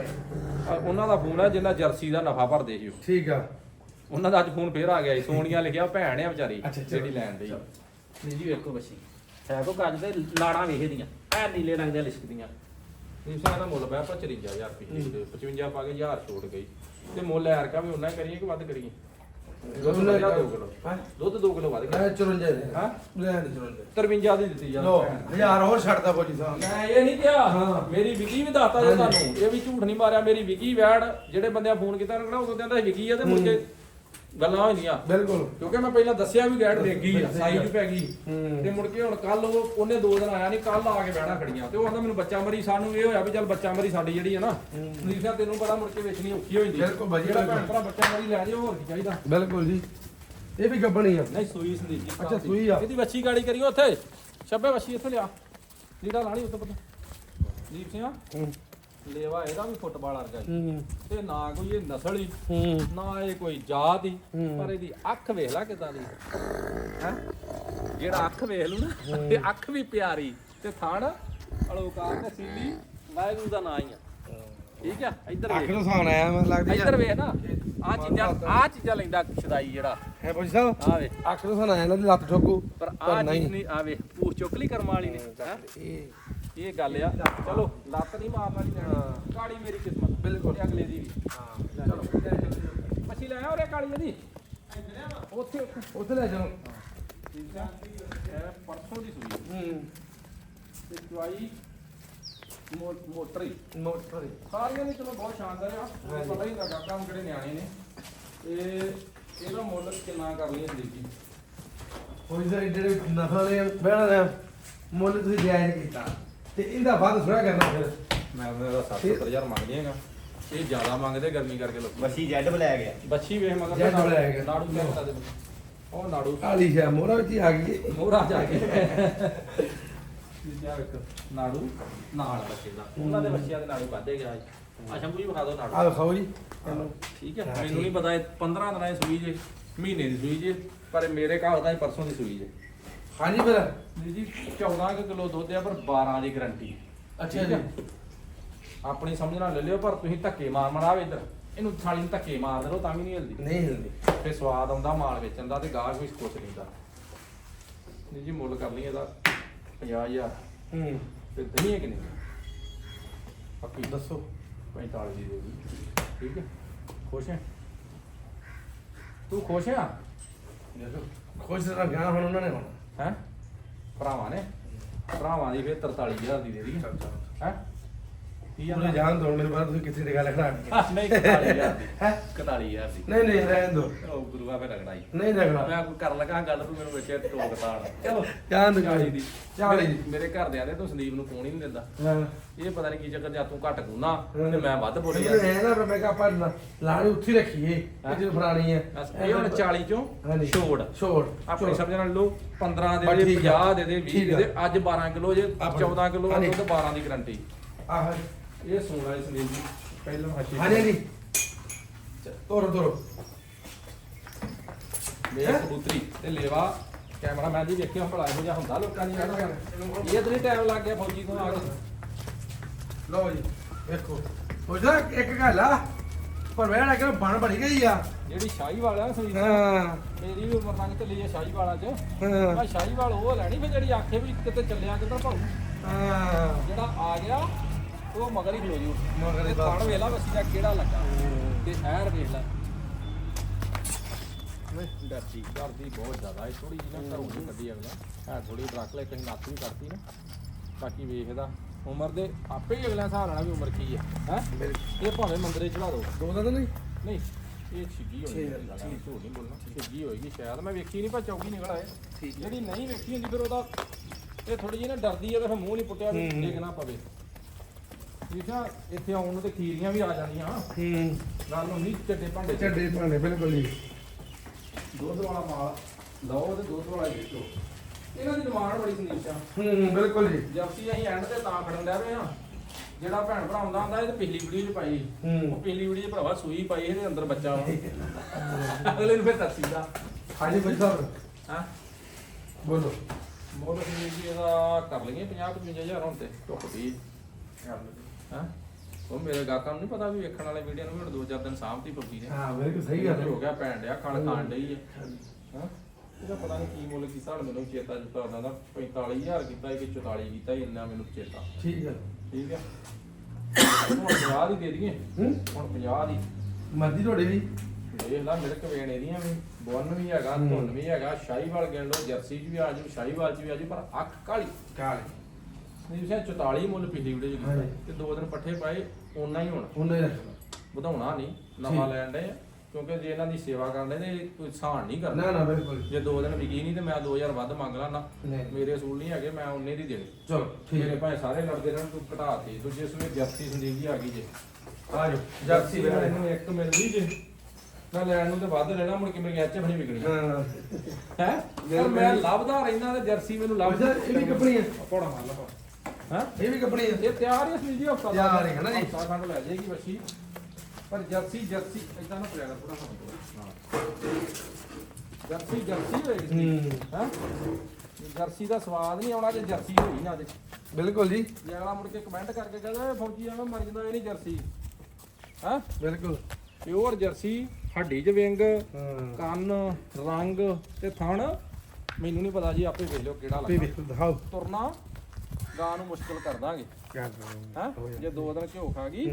ਉਹਨਾਂ ਦਾ ਫੋਨ ਹੈ ਜਿੰਨਾ ਜਰਸੀ ਦਾ ਨਫਾ ਭਰਦੇ ਸੀ ਉਹ। ਠੀਕ ਆ। ਉਹਨਾਂ ਦਾ ਅੱਜ ਫੋਨ ਫੇਰ ਆ ਗਿਆ ਸੀ ਸੋਨੀਆ ਲਿਖਿਆ ਭੈਣ ਆ ਵਿਚਾਰੀ ਅੱਛਾ, ਚਲੋ। ਜਿਹੜੀ ਲੈਣ ਦੀ ਜੀ ਜੀ ਵੇਖੋ ਬੱਚੀ। ਹੈ ਕੋ ਕੱਜ ਤੇ ਲਾੜਾਂ ਵੇਖਦੀਆਂ ਐ ਨੀਲੇ ਰੰਗ ਦੀਆਂ ਲਿਸ਼ਕਦੀਆਂ। ਨੀਸਾ ਦਾ ਮੁੱਲ ਪਿਆ 55000 ਰੁਪਏ 55 ਪਾ ਕੇ 1000 ਛੋੜ ਗਈ। ਤੇ ਮੁੱਲ ਐਰ ਕਾ ਵੀ ਉਹਨਾਂ ਹੀ ਕਰੀਏ ਕਿ ਵੱਧ ਕਰੀਏ? ਦੁੱਧ ਦਾ- 2 ਕਿਲੋ। ਹਾਂ? ਦੁੱਧ 2 ਕਿਲੋ ਵੱਧ ਗਿਆ। ਲੈ 54 ਦੇ। ਹਾਂ? ਲੈ ਦੇ 54 53 ਦੀ ਦਿੱਤੀ ਜਾ ਲੋ ਹਜ਼ਾਰ ਹੋਰ ਛੱਡਦਾ ਫੌਜੀ ਸਾਹਿਬ। ਮੈਂ ਇਹ ਨਹੀਂ ਕਿਹਾ ਹਾਂ। ਮੇਰੀ ਵਿਕੀ ਵੀ ਦੱਸਤਾ ਜੇ ਹਾਂਜੀ। ਤੁਹਾਨੂੰ ਇਹ ਵੀ ਝੂਠ ਨਹੀਂ ਮਾਰਿਆ ਮੇਰੀ ਵਿਕੀ ਵੈੜ ਜਿਹੜੇ ਬੰਦਿਆਂ ਫੋਨ ਕੀਤਾ ਉਹਨਾਂ ਉਦੋਂ ਕਹਿੰਦਾ ਵਿਕੀ ਆ ਤੇ ਮੁੜ ਕੇ ਗੱਲਾਂ ਹੋਈਆਂ ਬਿਲਕੁਲ। ਕਿਉਂਕਿ ਮੈਂ ਪਹਿਲਾਂ ਦੱਸਿਆ ਵੀ ਗੈੜ ਵੇਖ ਗਈ ਸਹੀ ਸਾਈ। ਵੀ ਪੈ ਗਈ। ਤੇ ਮੁੜ ਕੇ ਹੁਣ ਕੱਲ ਉਹ ਉਹਨੇ ਦੋ ਦਿਨ ਆਇਆ ਨਹੀਂ ਕੱਲ ਆ ਕੇ ਬਹਿਣਾ ਖੜੀਆਂ। ਤੇ ਉਹ ਕਹਿੰਦਾ ਮੈਨੂੰ ਬੱਚਾ ਮਰੀ ਸਾਨੂੰ ਇਹ ਹੋਇਆ ਵੀ ਚੱਲ ਬੱਚਾ ਮਰੀ ਸਾਡੀ ਜਿਹੜੀ ਹੈ। ਨਾ ਸਾਹਿਬ ਤੈਨੂੰ ਪਤਾ ਮੁੜ ਕੇ ਵੇਚਣੀ ਔਖੀ ਹੋ ਜਾਂਦੀ। ਬਿਲਕੁਲ ਜਿਹੜਾ। ਭੈਣ ਭਰਾ ਬੱਚਾ ਮਰੀ ਲੈ ਜਾਓ ਹੋਰ ਕੀ ਚਾਹੀਦਾ। ਬਿਲਕੁਲ ਜੀ। ਇਹ ਵੀ ਗੱਬਣੀ ਆ। ਨਹੀਂ ਸੂਈ ਸੰਦੀਪ ਜੀ ਅੱਛਾ, ਸੂਈ ਆ। ਇਹਦੀ ਵੱਛੀ ਗਾੜੀ ਕਰੀਓ ਉੱਥੇ। ਛੱਬੇ ਵੱਛੀ ਇੱਥੇ ਲਿਆ। ਲੀੜਾ ਲਾਣੀ ਉੱਤੇ ਪਤਾ। ਦੀਪ ਸਿੰਘ। ਹੂੰ। ਲੇਵਾ ਇਹਦਾ ਵੀ ਫੁੱਟਬਾਲ ਵਰਗਾ ਹੂੰ। ਤੇ ਨਾ ਕੋਈ ਇਹ ਨਸਲ ਹੀ। ਹੂੰ ਨਾ ਇਹ ਕੋਈ ਜਾਤ ਹੀ ਹੂੰ। ਪਰ ਇਹਦੀ ਅੱਖ ਵੇਖ ਲੈ ਕਿਦਾਂ ਦੀ। ਹੈ? ਜਿਹੜਾ ਅੱਖ ਵੇਖ ਲੂ ਨਾ ਤੇ ਅੱਖ ਵੀ ਪਿਆਰੀ ਤੇ ਥਣ ਅਲੋਕਾਰ ਤੇ ਸੀਲੀ ਵਾਹਿਗੁਰੂ ਦਾ ਨਾਂ ਹੀ ਆ। ਠੀਕ ਆ ਇੱਧਰ ਅੱਖ ਵੇਖ। ਨੂੰ ਸਾਉਣ ਆਇਆ ਮੈਂ ਲੱਗਦੀ ਇੱਧਰ ਵੇਖ ਨਾ ਆ ਚੀਜ਼ਾਂ ਆ ਚੀਜ਼ਾਂ ਲੈਂਦਾ ਛਦਾਈ ਜਿਹੜਾ। ਹੈ ਫੌਜੀ ਸਾਹਿਬ ਆ ਵੇ ਅੱਖ ਨੂੰ ਸਾਉਣ ਆਇਆ ਇਹਨਾਂ ਦੀ ਲੱਤ ਠੋਕੂ ਪਰ ਆ ਨਹੀਂ। ਚੀਜ਼ ਨਹੀਂ। ਆ ਵੇ ਪੂਛ ਚੁੱਕ ਲਈ ਕਰਮ ਵਾਲੀ ਨੇ ਹੈਂ? ਇਹ ਇਹ ਗੱਲ ਆ। ਚਲੋ ਲੱਤ ਨਹੀਂ ਮਾਰਨਾ ਜੀ ਲੈਣੀ ਕਾਲੀ ਮੇਰੀ ਕਿਸਮਤ ਬਿਲਕੁਲ। ਅਗਲੇ ਦੀ ਵੀ। ਹਾਂ। ਚਲੋ ਮੱਛੀ ਲੈ ਆ ਉਰੇ ਕਾਲੀ ਇਹਦੀ ਉੱਥੇ ਉੱਥੇ। ਉੱਥੇ ਲੈ ਜਾਓ। ਠੀਕ ਆ। ਇਹ ਪਰਸੋਂ ਦੀ ਸੂਈ। ਹੂੰ। ਤੇ ਚੁਆਈ ਮੋ- ਮੋਟਰ ਹੀ। ਮੋਟਰ ਦੀ। ਸਾਰੀਆਂ ਦੀ ਚਲੋ ਬਹੁਤ ਸ਼ਾਨਦਾਰ ਆ। ਹਾਂਜੀ। ਪਤਾ ਹੀ ਲੱਗਾ ਕੰਮ ਕਿਹੜੇ ਨਿਆਣੇ ਨੇ। ਤੇ ਇਹਦਾ ਮੁੱਲ ਕਿੰਨਾ ਕਰ ਲਈ ਹੁੰਦੀ ਜੀ ਕੋਈ ਸਰ ਜਿਹੜੇ ਨਸਲ ਨੇ ਬਹਿਣਾ ਦਾ ਮੁੱਲ ਤੁਸੀਂ ਜਾਇਜ਼ ਕੀਤਾ। ਤੇ ਇਹਦਾ ਵੱਧ ਥੋੜਾ ਕਰਨਾ ਫਿਰ। ਮੈਂ ਤਾਂ ਇਹਦਾ 70000 ਮੰਗਦੇ ਹੈਗਾ। ਇਹ ਜ਼ਿਆਦਾ ਮੰਗਦੇ ਗਰਮੀ ਕਰਕੇ ਲੋਕ। ਵਸੀ ਜੈਡ ਬਲੈਕ ਆ। ਬੱਚੀ ਵੇਖ ਮਗਰ ਜੈਡ ਨਾੜੂ- ਬਲੈਕ। ਨਾੜੂ ਕਿਹੜਾ ਦੇ ਉਹ ਨਾੜੂ ਕਾਲੀ ਸ਼ਾ ਮੋਰਾ ਵਿੱਚ ਹੀ ਆ ਗਈ। ਮੋਹਰਾ ਜਾ ਕੇ ਦੂਜਾ ਵੇਖ ਨਾੜੂ ਨਾਲ ਬੱਚੇ ਦਾ। ਉਹਨਾਂ ਦੇ ਬੱਚਿਆਂ ਦੇ ਨਾੜੂ ਵਾਧੇ ਗਿਆ ਜੀ ਆ ਸ਼ੰਭੂ ਜੀ ਵਿਖਾ ਦਿਓ ਨਾੜੂ। ਆ ਦਿਖਾਓ ਜੀ। ਇਹਨੂੰ। ਠੀਕ ਹੈ। ਹਾਂ, ਮੈਨੂੰ ਠੀਕ। ਨਹੀਂ ਪਤਾ ਇਹ 15 ਦਿਨਾਂ ਦੀ ਸੂਈ ਜੇ ਮਹੀਨੇ ਦੀ ਸੂਈ ਜੇ ਪਰ ਮੇਰੇ ਘਰ ਦਾ ਹੀ ਪਰਸੋਂ ਦੀ ਸੂਈ ਜੇ। ਹਾਂਜੀ ਫਿਰ। ਜੀ ਜੀ 14 ਕੁ ਕਿਲੋ ਦੁੱਧ ਆ ਪਰ 12 ਦੀ ਗਾਰੰਟੀ। ਅੱਛਾ ਜੀ। ਆਪਣੀ ਸਮਝ ਨਾਲ ਲੈ ਲਿਓ ਪਰ ਤੁਸੀਂ ਧੱਕੇ ਮਾਰ ਮਰਾਵੇ ਇੱਧਰ। ਇਹਨੂੰ ਥਾਲੀ ਨੂੰ ਧੱਕੇ ਮਾਰ ਦੇਰੋ ਤਾਂ ਵੀ ਨਹੀਂ ਹਿਲਦੀ। ਨਹੀਂ ਹਿਲਦੀ। ਫੇ ਸਵਾਦ ਆਉਂਦਾ ਮਾਲ ਵੇਚਣ ਦਾ ਤੇ ਗਾਹਕ ਵੀ ਖੁਸ਼ ਰਹਿੰਦਾ ਜੀ ਜੀ ਮੁੱਲ ਕਰ ਲਈ ਇਹਦਾ। 50000 ਹੂੰ। ਤੇ ਕਿੰਨੇ ਪੱਕੀ ਦੱਸੋ। 45 ਦੀ ਦੇ। ਦੀ ਠੀਕ ਹੈ? ਖੁਸ਼ ਹੈ? ਤੂੰ ਖੁਸ਼ ਹੈ ਦੇਖੋ ਖੁਸ਼ ਤਾਂ ਹੁਣ ਉਹਨਾਂ ਨੇ ਹੋਣਾ। ਹੈ? ਭਰਾਵਾਂ ਨੇ? ਭਰਾਵਾਂ ਦੀ ਫੇਰ 43000 ਦੀ ਦੇ ਦੀ। ਹੈ? ਉਹਨੇ ਜਾਣ ਦੋ ਮੇਰੇ ਬਾਅਦ ਤੁਸੀਂ ਕਿੱਥੇ ਦੀ ਗੱਲ ਨਹੀਂ 41000 ਦੀ। ਹੈ? 41000 ਦੀ। ਨਹੀਂ ਨਹੀਂ ਰਹਿਣ ਦੋ। ਉਹ ਗੁਰੂਆ ਫੇਰ ਰਗੜਾਈ। ਨਹੀਂ ਰਗੜਾ ਮੈਂ ਕੋਈ ਕਰ ਲਗਾ ਗੱਲ ਤੂੰ ਮੈਨੂੰ ਵਿੱਚ ਟੋਕਤਾ ਚਲੋ ਜਾਣ ਦੋ 40 ਦੀ। 40 ਦੀ ਮੇਰੇ ਘਰ ਦੇ ਆਂਦੇ ਤੂੰ ਸੰਦੀਪ ਨੂੰ ਫੋਨ ਹੀ ਨਹੀਂ ਦਿੰਦਾ। ਹਾਂ। ਇਹ ਪਤਾ ਨਹੀਂ ਕੀ ਚੱਕਰ ਜਾਂ ਤੂੰ ਘੱਟ ਗੁੰਨਾ ਤੇ ਮੈਂ ਵੱਧ ਬੋਲੀ ਜਾਂਦਾ। ਹੈ ਨਾ ਮੈਂ ਕਿਹਾ ਆਪਾਂ ਲਾ- ਲਾਣੀ ਉੱਥੇ ਰੱਖੀਏ ਜਦੋਂ ਫਰਾਣੀ ਹੈ ਇਹ ਹੁਣ 40 ਚੋਂ। ਛੋੜ। ਛੋੜ ਆਪਣੀ ਸਮਝ ਨਾਲ ਲੋ 15 ਦੇ ਦੇ ਠੀਕ ਆ। 50 ਦੇ ਦੇ 20 ਠੀਕ ਦੇ ਅੱਜ 12 ਕਿਲੋ ਜੇ ਆਪਣੀ- 14 ਕਿਲੋ। ਦੁੱਧ 12 ਦੀ ਗਾਰੰਟੀ। ਆਹ। ਇਹ ਸੋਨਾ ਇਸ ਲਈ ਜੀ। ਪਹਿਲਾਂ ਹੱਥੀ ਹਾਂਜੀ ਜੀ ਤੋਰੋ ਤੋਰੋ ਮੇਰ ਕਬੂਤਰੀ ਤੇ ਲੇਵਾ ਕੈਮਰਾ ਮੈਨ ਜੀ ਵੇਖਿਓ ਭਲਾ ਇਹੋ ਜਿਹਾ ਹੁੰਦਾ ਲੋਕਾਂ ਦੀ ਇਹ ਤਾਂ ਨਹੀਂ ਟਾਈਮ ਲੱਗ ਗਿਆ ਫੌਜੀ ਤੋਂ ਆ ਕੇ। ਲਓ ਜੀ ਵੇਖੋ। ਉਹਦਾ ਇੱਕ ਗੱਲ ਆ। ਪਰ ਵੇੜਾ ਕਿ ਬਣ ਬੜੀ ਗਈ ਆ। ਜਿਹੜੀ ਸ਼ਾਹੀ ਵਾਲਾ ਸਹੀ ਹਾਂ। ਮੇਰੀ ਵੀ ਉਮਰ ਲੰਘ ਚੱਲੀ ਹੈ ਸ਼ਾਹੀ ਵਾਲਾ ਚ। ਹਾਂ। ਮੈਂ ਸ਼ਾਹੀ ਵਾਲ ਉਹ ਲੈਣੀ ਫਿਰ ਜਿਹੜੀ ਆਖੇ ਵੀ ਕਿਤੇ ਚੱਲਿਆ ਕਿੱਧਰ ਭਾਉ ਹਾਂ। ਜਿਹੜਾ ਆ ਗਿਆ ਉਹ ਮਗਰ ਹੀ ਖਲੋ ਜੂ। ਮਗਰ ਬਸ। ਖਾਣ ਵੇਲਾ ਵਸੀ ਦਾ ਕਿਹੜਾ ਲੱਗਾ? ਤੇ ਐਰ ਵੇਖ ਲੈ। ਡਰਦੀ ਡਰਦੀ ਬਹੁਤ ਜ਼ਿਆਦਾ। ਹੈ ਥੋੜੀ ਜਿਹੀ ਨਾ ਘਰੋਂ ਨਹੀਂ ਕੱਢੀ ਅਗਲਾ ਹੈ ਥੋੜੀ ਰੱਖ ਲੈ ਕਹੀਂ ਨੱਥ ਵੀ ਕੱਢਤੀ ਨਾ। ਬਾਕੀ ਵੇਖਦਾ। ਉਮਰ ਦੇ ਆਪੇ ਹੀ ਅਗਲਾ ਹਿਸਾਬ ਨਾਲ ਵੀ ਉਮਰ ਕੀ ਹੈ? ਹੈ ਇਹ ਭਾਵੇਂ ਮੰਦਰੇ ਚੜਾ ਦੋ। ਦੋ ਤਾਂ ਨਹੀਂ? ਨਹੀਂ ਇਹ ਛਿੱਗੀ ਹੋਣੀ ਠੀਕ ਹੈ, ਹੈ ਠੀਕ। ਝੂਠ ਨਹੀਂ ਬੋਲਣਾ। ਛਿੱਗੀ ਹੋਏਗੀ ਸ਼ਾਇਦ। ਮੈਂ ਵੇਖੀ ਨਹੀਂ ਪਰ ਚੌਕੀ ਨਿਕਲ ਆਏ। ਜਿਹੜੀ ਨਹੀਂ ਵੇਖੀ ਹੁੰਦੀ ਫਿਰ ਉਹਦਾ ਇਹ ਥੋੜੀ ਜਿਹੀ ਨਾ ਡਰਦੀ ਹੈ ਤੇ ਫਿਰ ਮੂੰਹ ਨਹੀਂ ਪੁੱਟਿਆ ਵੀ ਹੂੰ। ਡਿੱਗ ਨਾ ਪਵੇ। ਠੀਕ ਆ ਇੱਥੇ ਆਉਣ ਨੂੰ ਤੇ ਖੀਰੀਆਂ ਵੀ ਆ ਜਾਣੀਆਂ। ਹੂੰ। ਗੱਲ ਹੁੰਦੀ ਚੱਡੇ ਭਾਂਡੇ ਚ ਚੱਡੇ ਭਾਣੇ ਬਿਲਕੁਲ ਜੀ। ਦੁੱਧ ਵਾਲਾ ਮਾਲ ਲਓ ਤੇ ਦੁੱਧ ਵਾਲਾ ਹੀ ਵੇਚੋ। ਇਹਨਾਂ ਦੀ ਡਿਮਾਂਡ ਬੜੀ ਸੰਦੀਪ ਆ ਹੂੰ ਬਿਲਕੁਲ ਜੀ। ਜਰਸੀ ਅਸੀਂ ਐਂਡ ਤੇ ਤਾਂ ਖੜਨ ਲੈ ਰਹੇ ਆ ਜਿਹੜਾ ਭੈਣ ਭਰਾ ਆਉਂਦਾ ਹੁੰਦਾ ਇਹ ਤੇ ਪਿਛਲੀ ਵੀਡੀਓ 'ਚ ਪਾਈ। ਹੂੰ। ਉਹ ਪਿਛਲੀ ਵੀਡੀਓ 'ਚ ਭਰਾਵਾ ਸੂਈ ਪਾਈ ਇਹਦੇ ਅੰਦਰ ਬੱਚਾ ਵਾ। ਅਗਲੇ ਨੂੰ ਫਿਰ ਦੱਸੀਦਾ ਹਾਂਜੀ ਭਾਈ ਸਾਹਿਬ ਹਾਂ? ਬੋਲੋ। ਮੁੱਲ ਅਸੀਂ ਜੀ ਇਹਦਾ ਕਰ ਲਈਏ 50 55000 ਹੁਣ ਤੇ ਟੁੱਕ ਦੀ। ਹਾਂ? ਉਹ ਮੇਰੇ ਗਾਕਾਂ ਨੂੰ ਨਹੀਂ ਪਤਾ ਵੀ ਵੇਖਣ ਵਾਲੇ ਵੀਡੀਓ ਨੂੰ ਵੀ ਹੁਣ ਦੋ ਚਾਰ ਦਿਨ ਸਾਹਮਤੀ ਪੱਕੀ ਨੇ। ਹਾਂ ਬਿਲਕੁਲ ਸਹੀ ਗੱਲ ਹੋ। ਹੈ ਗਿਆ ਭੈਣ ਡਿਆ ਖਾਣ ਖਾਣ ਡਈ ਹੈ। ਹਾਂ? ਇਹਦਾ ਪਤਾ ਨਹੀਂ ਕੀ ਮੁੱਲ ਕੀਤਾ ਹੁਣ ਮੈਨੂੰ ਚੇਤਾ ਜਿੱਤਾ ਉਹਨਾਂ ਦਾ 45000 ਕੀਤਾ ਕਿ 44 ਕੀਤਾ ਸੀ, ਇੰਨਾ ਮੈਨੂੰ ਚੇਤਾ। ਠੀਕ ਹੈ। ਠੀਕ ਹੈ? ਹੁਣ 50 ਦੀ ਦੇ ਦਈਏ। ਹੂੰ? ਹੁਣ 50 ਦੀ। ਮਰਜ਼ੀ ਤੁਹਾਡੀ ਵੀ। ਦੇਖ ਲਾ ਮਿਲਕ ਵੇਣ ਇਹਦੀਆਂ ਵੀ ਬੁੰਨ ਵੀ ਹੈਗਾ। ਧੁੰਨ ਵੀ ਹੈਗਾ ਸ਼ਾਹੀਵਾਲ ਗਿਣ ਲਓ ਜਰਸੀ 'ਚ ਵੀ ਆ ਜੂ ਸ਼ਾਹੀਵਾਲ 'ਚ ਵੀ ਆ ਜੂ ਪਰ ਅੱਖ ਕਾਲੀ। ਕਾਲੇ। ਨਹੀਂ ਜਿਵੇਂ 44 ਮੁੱਲ ਪਿਛਲੀ ਵੀਡੀਓ 'ਚ ਕੀਤਾ। ਹਾਂਜੀ। ਤੇ ਦੋ ਦਿਨ ਪੱਠੇ ਪਾਏ ਓਨਾ ਹੀ ਹੋਣਾ। ਉਹਨੇ ਰੱਖਣਾ ਵਧਾਉਣਾ ਨਹੀਂ ਨਵਾਂ ਠੀਕ। ਲੈਣ ਦੇ ਕਿਉਂਕਿ ਜੇ ਇਹਨਾਂ ਦੀ ਸੇਵਾ ਕਰਨ ਦੇ ਤੇ ਕੋਈ ਸਹਾਨ ਨਹੀਂ ਨਾ ਕਰਨਾ। ਨਾ ਬਿਲਕੁਲ। ਜੇ ਦੋ ਦਿਨ ਵਿਕੀ ਨਹੀਂ ਤੇ ਮੈਂ 2000 ਵੱਧ ਮੰਗ ਲਾ ਨਾ ਨਹੀਂ। ਮੇਰੇ ਅਸੂਲ ਨਹੀਂ ਹੈਗੇ ਮੈਂ ਉਹਨੇ ਦੀ ਦੇਣੇ। ਚਲੋ ਠੀਕ। ਮੇਰੇ ਹੈ ਭਾਵੇਂ ਸਾਰੇ ਲੜਦੇ ਰਹਿਣ ਤੂੰ ਘਟਾਤੀ ਦੂਜੇ ਸੂਏ ਜਰਸੀ ਸੰਦੀਪ ਜੀ ਆ ਗਈ ਜੇ। ਆ ਜਾਓ ਜਰਸੀ ਜਰਸੀ ਨਾਲ ਇੱਕ ਮਿਲ ਗਈ ਜੇ ਮੈਂ ਲੈਣ ਨੂੰ ਤੇ ਵੱਧ ਲੈਣਾ ਮੁੜ ਕੇ ਮੇਰੀ ਐਚ ਬਣੀ ਵਿਕਣੀ। ਹਾਂ। ਹੈ? ਪਰ ਮੈਂ ਲੱਭਦਾ ਰਹਿਣਾ ਤੇ ਜਰਸੀ ਮੈਨੂੰ ਲੱਭ ਅੱਛਾ, ਇਹ ਵੀ ਕੱਪਣੀ ਹੈ? ਪੌੜਾ ਮਾਰ ਲਾ ਹਾਂ? ਇਹ ਵੀ ਕੱਪਣੀ ਹੈ ਇਹ ਤਿਆਰ ਹੀ ਅਸਲੀ ਜੀ ਹਫਤਾ ਤਿਆਰ ਹੀ ਹੈ ਨਾ ਜੀ? ਹਫਤਾ ਖੰਡ ਲੈ ਜਾਏਗੀ ਬੱਚੀ ਪਰ ਜਰਸੀ ਜਰਸੀ ਇਦਾਂ ਨਾ ਪਿਆ ਕਰ ਥੋੜਾ ਜਰਸੀ ਜਰਸੀ ਹੋਏਗੀ ਹੂੰ। ਹਾਂ? ਜਰਸੀ ਦਾ ਸਵਾਦ ਨਹੀਂ ਆਉਣਾ ਜੇ ਜਰਸੀ ਹੋਈ ਨਾ ਤੇ। ਬਿਲਕੁਲ ਜੀ। ਜੇ ਅਗਲਾ ਮੁੜ ਕੇ ਕਮੈਂਟ ਕਰਕੇ ਕਹਿੰਦਾ ਇਹ ਫੌਜੀ ਐਵੇਂ ਮਰ ਜਾਂਦਾ ਇਹ ਨਹੀਂ ਜਰਸੀ। ਹਾਂ? ਬਿਲਕੁਲ। ਪਿਓਰ ਜਰਸੀ ਹੱਡੀ ਚ ਵਿੰਗ ਹਾਂ। ਕੰਨ ਰੰਗ ਤੇ ਥਣ। ਮੈਨੂੰ ਨਹੀਂ ਪਤਾ ਜੀ ਆਪੇ ਵੇਖ ਲਿਓ ਕਿਹੜਾ ਤੇ ਲੱਗਾ ਵੇਖੋ ਦਿਖਾਓ। ਤੁਰਨਾ ਗਾਂ ਨੂੰ ਮੁਸ਼ਕਲ ਕਰ ਦਾਂਗੇ। ਹਾਂ? ਜੇ ਦੋ ਦਿਨ ਘਿਓ ਖਾ ਗਈ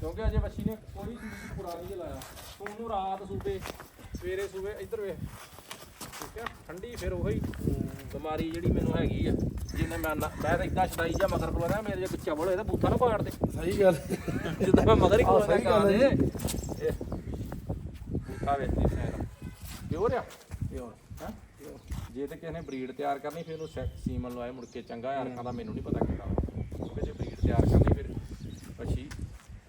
ਕਿਉਂਕਿ ਅਜੇ ਬੱਚੀ ਨੇ ਕੋਈ ਚੀਜ਼ ਪੁਰਾਣੀ ਜਿਹਾ ਲਾਇਆ। ਤੂੰ ਉਹਨੂੰ ਰਾਤ ਸੂਬੇ ਸਵੇਰੇ ਸੂਵੇ ਇੱਧਰ ਵੇ ਠੀਕ ਹੈ ਠੰਡੀ ਫਿਰ ਉਹੀ ਬਿਮਾਰੀ ਜਿਹੜੀ ਮੈਨੂੰ ਹੈਗੀ ਆ। ਜਿਹਨੇ ਮੈਂ ਨਾ- ਮੈਂ ਤਾਂ ਇਦਾਂ ਛਡਾਈ ਜਾਂ ਮਗਰ ਰਿਹਾ ਮੇਰੇ ਜੇ ਕੋਈ ਚਵਲ ਹੋਏ ਤਾਂ ਬੂਥਾ ਨਾ ਪਾੜ ਦੇ। ਸਹੀ ਗੱਲ। ਜਿੱਦਾਂ ਮੈਂ ਮਗਰ ਹੀ ਕੋਲ ਆਹ, ਸਹੀ ਰਿਹਾ ਗੱਲ ਹੈ ਦੇ। ਬੂਥਾ ਵੇਚਦੀ ਸੈਨ। ਪਿਓਰ ਆ? ਪਿਓਰ। ਜੇ ਤੇ ਕਿਸੇ ਨੇ ਬਰੀਡ ਤਿਆਰ ਕਰਨੀ ਫਿਰ ਉਹਨੂੰ ਸੈ- ਸੀਮਨ ਲਵਾਏ ਮੁੜ ਕੇ ਚੰਗਾ ਯਾਰ ਦਾ ਮੈਨੂੰ ਨਹੀਂ ਪਤਾ ਕਿੰਨਾ ਕਿਉਂਕਿ ਜੇ ਬਰੀਡ ਤਿਆਰ ਕਰਨੀ ਫਿਰ ਪਛੀ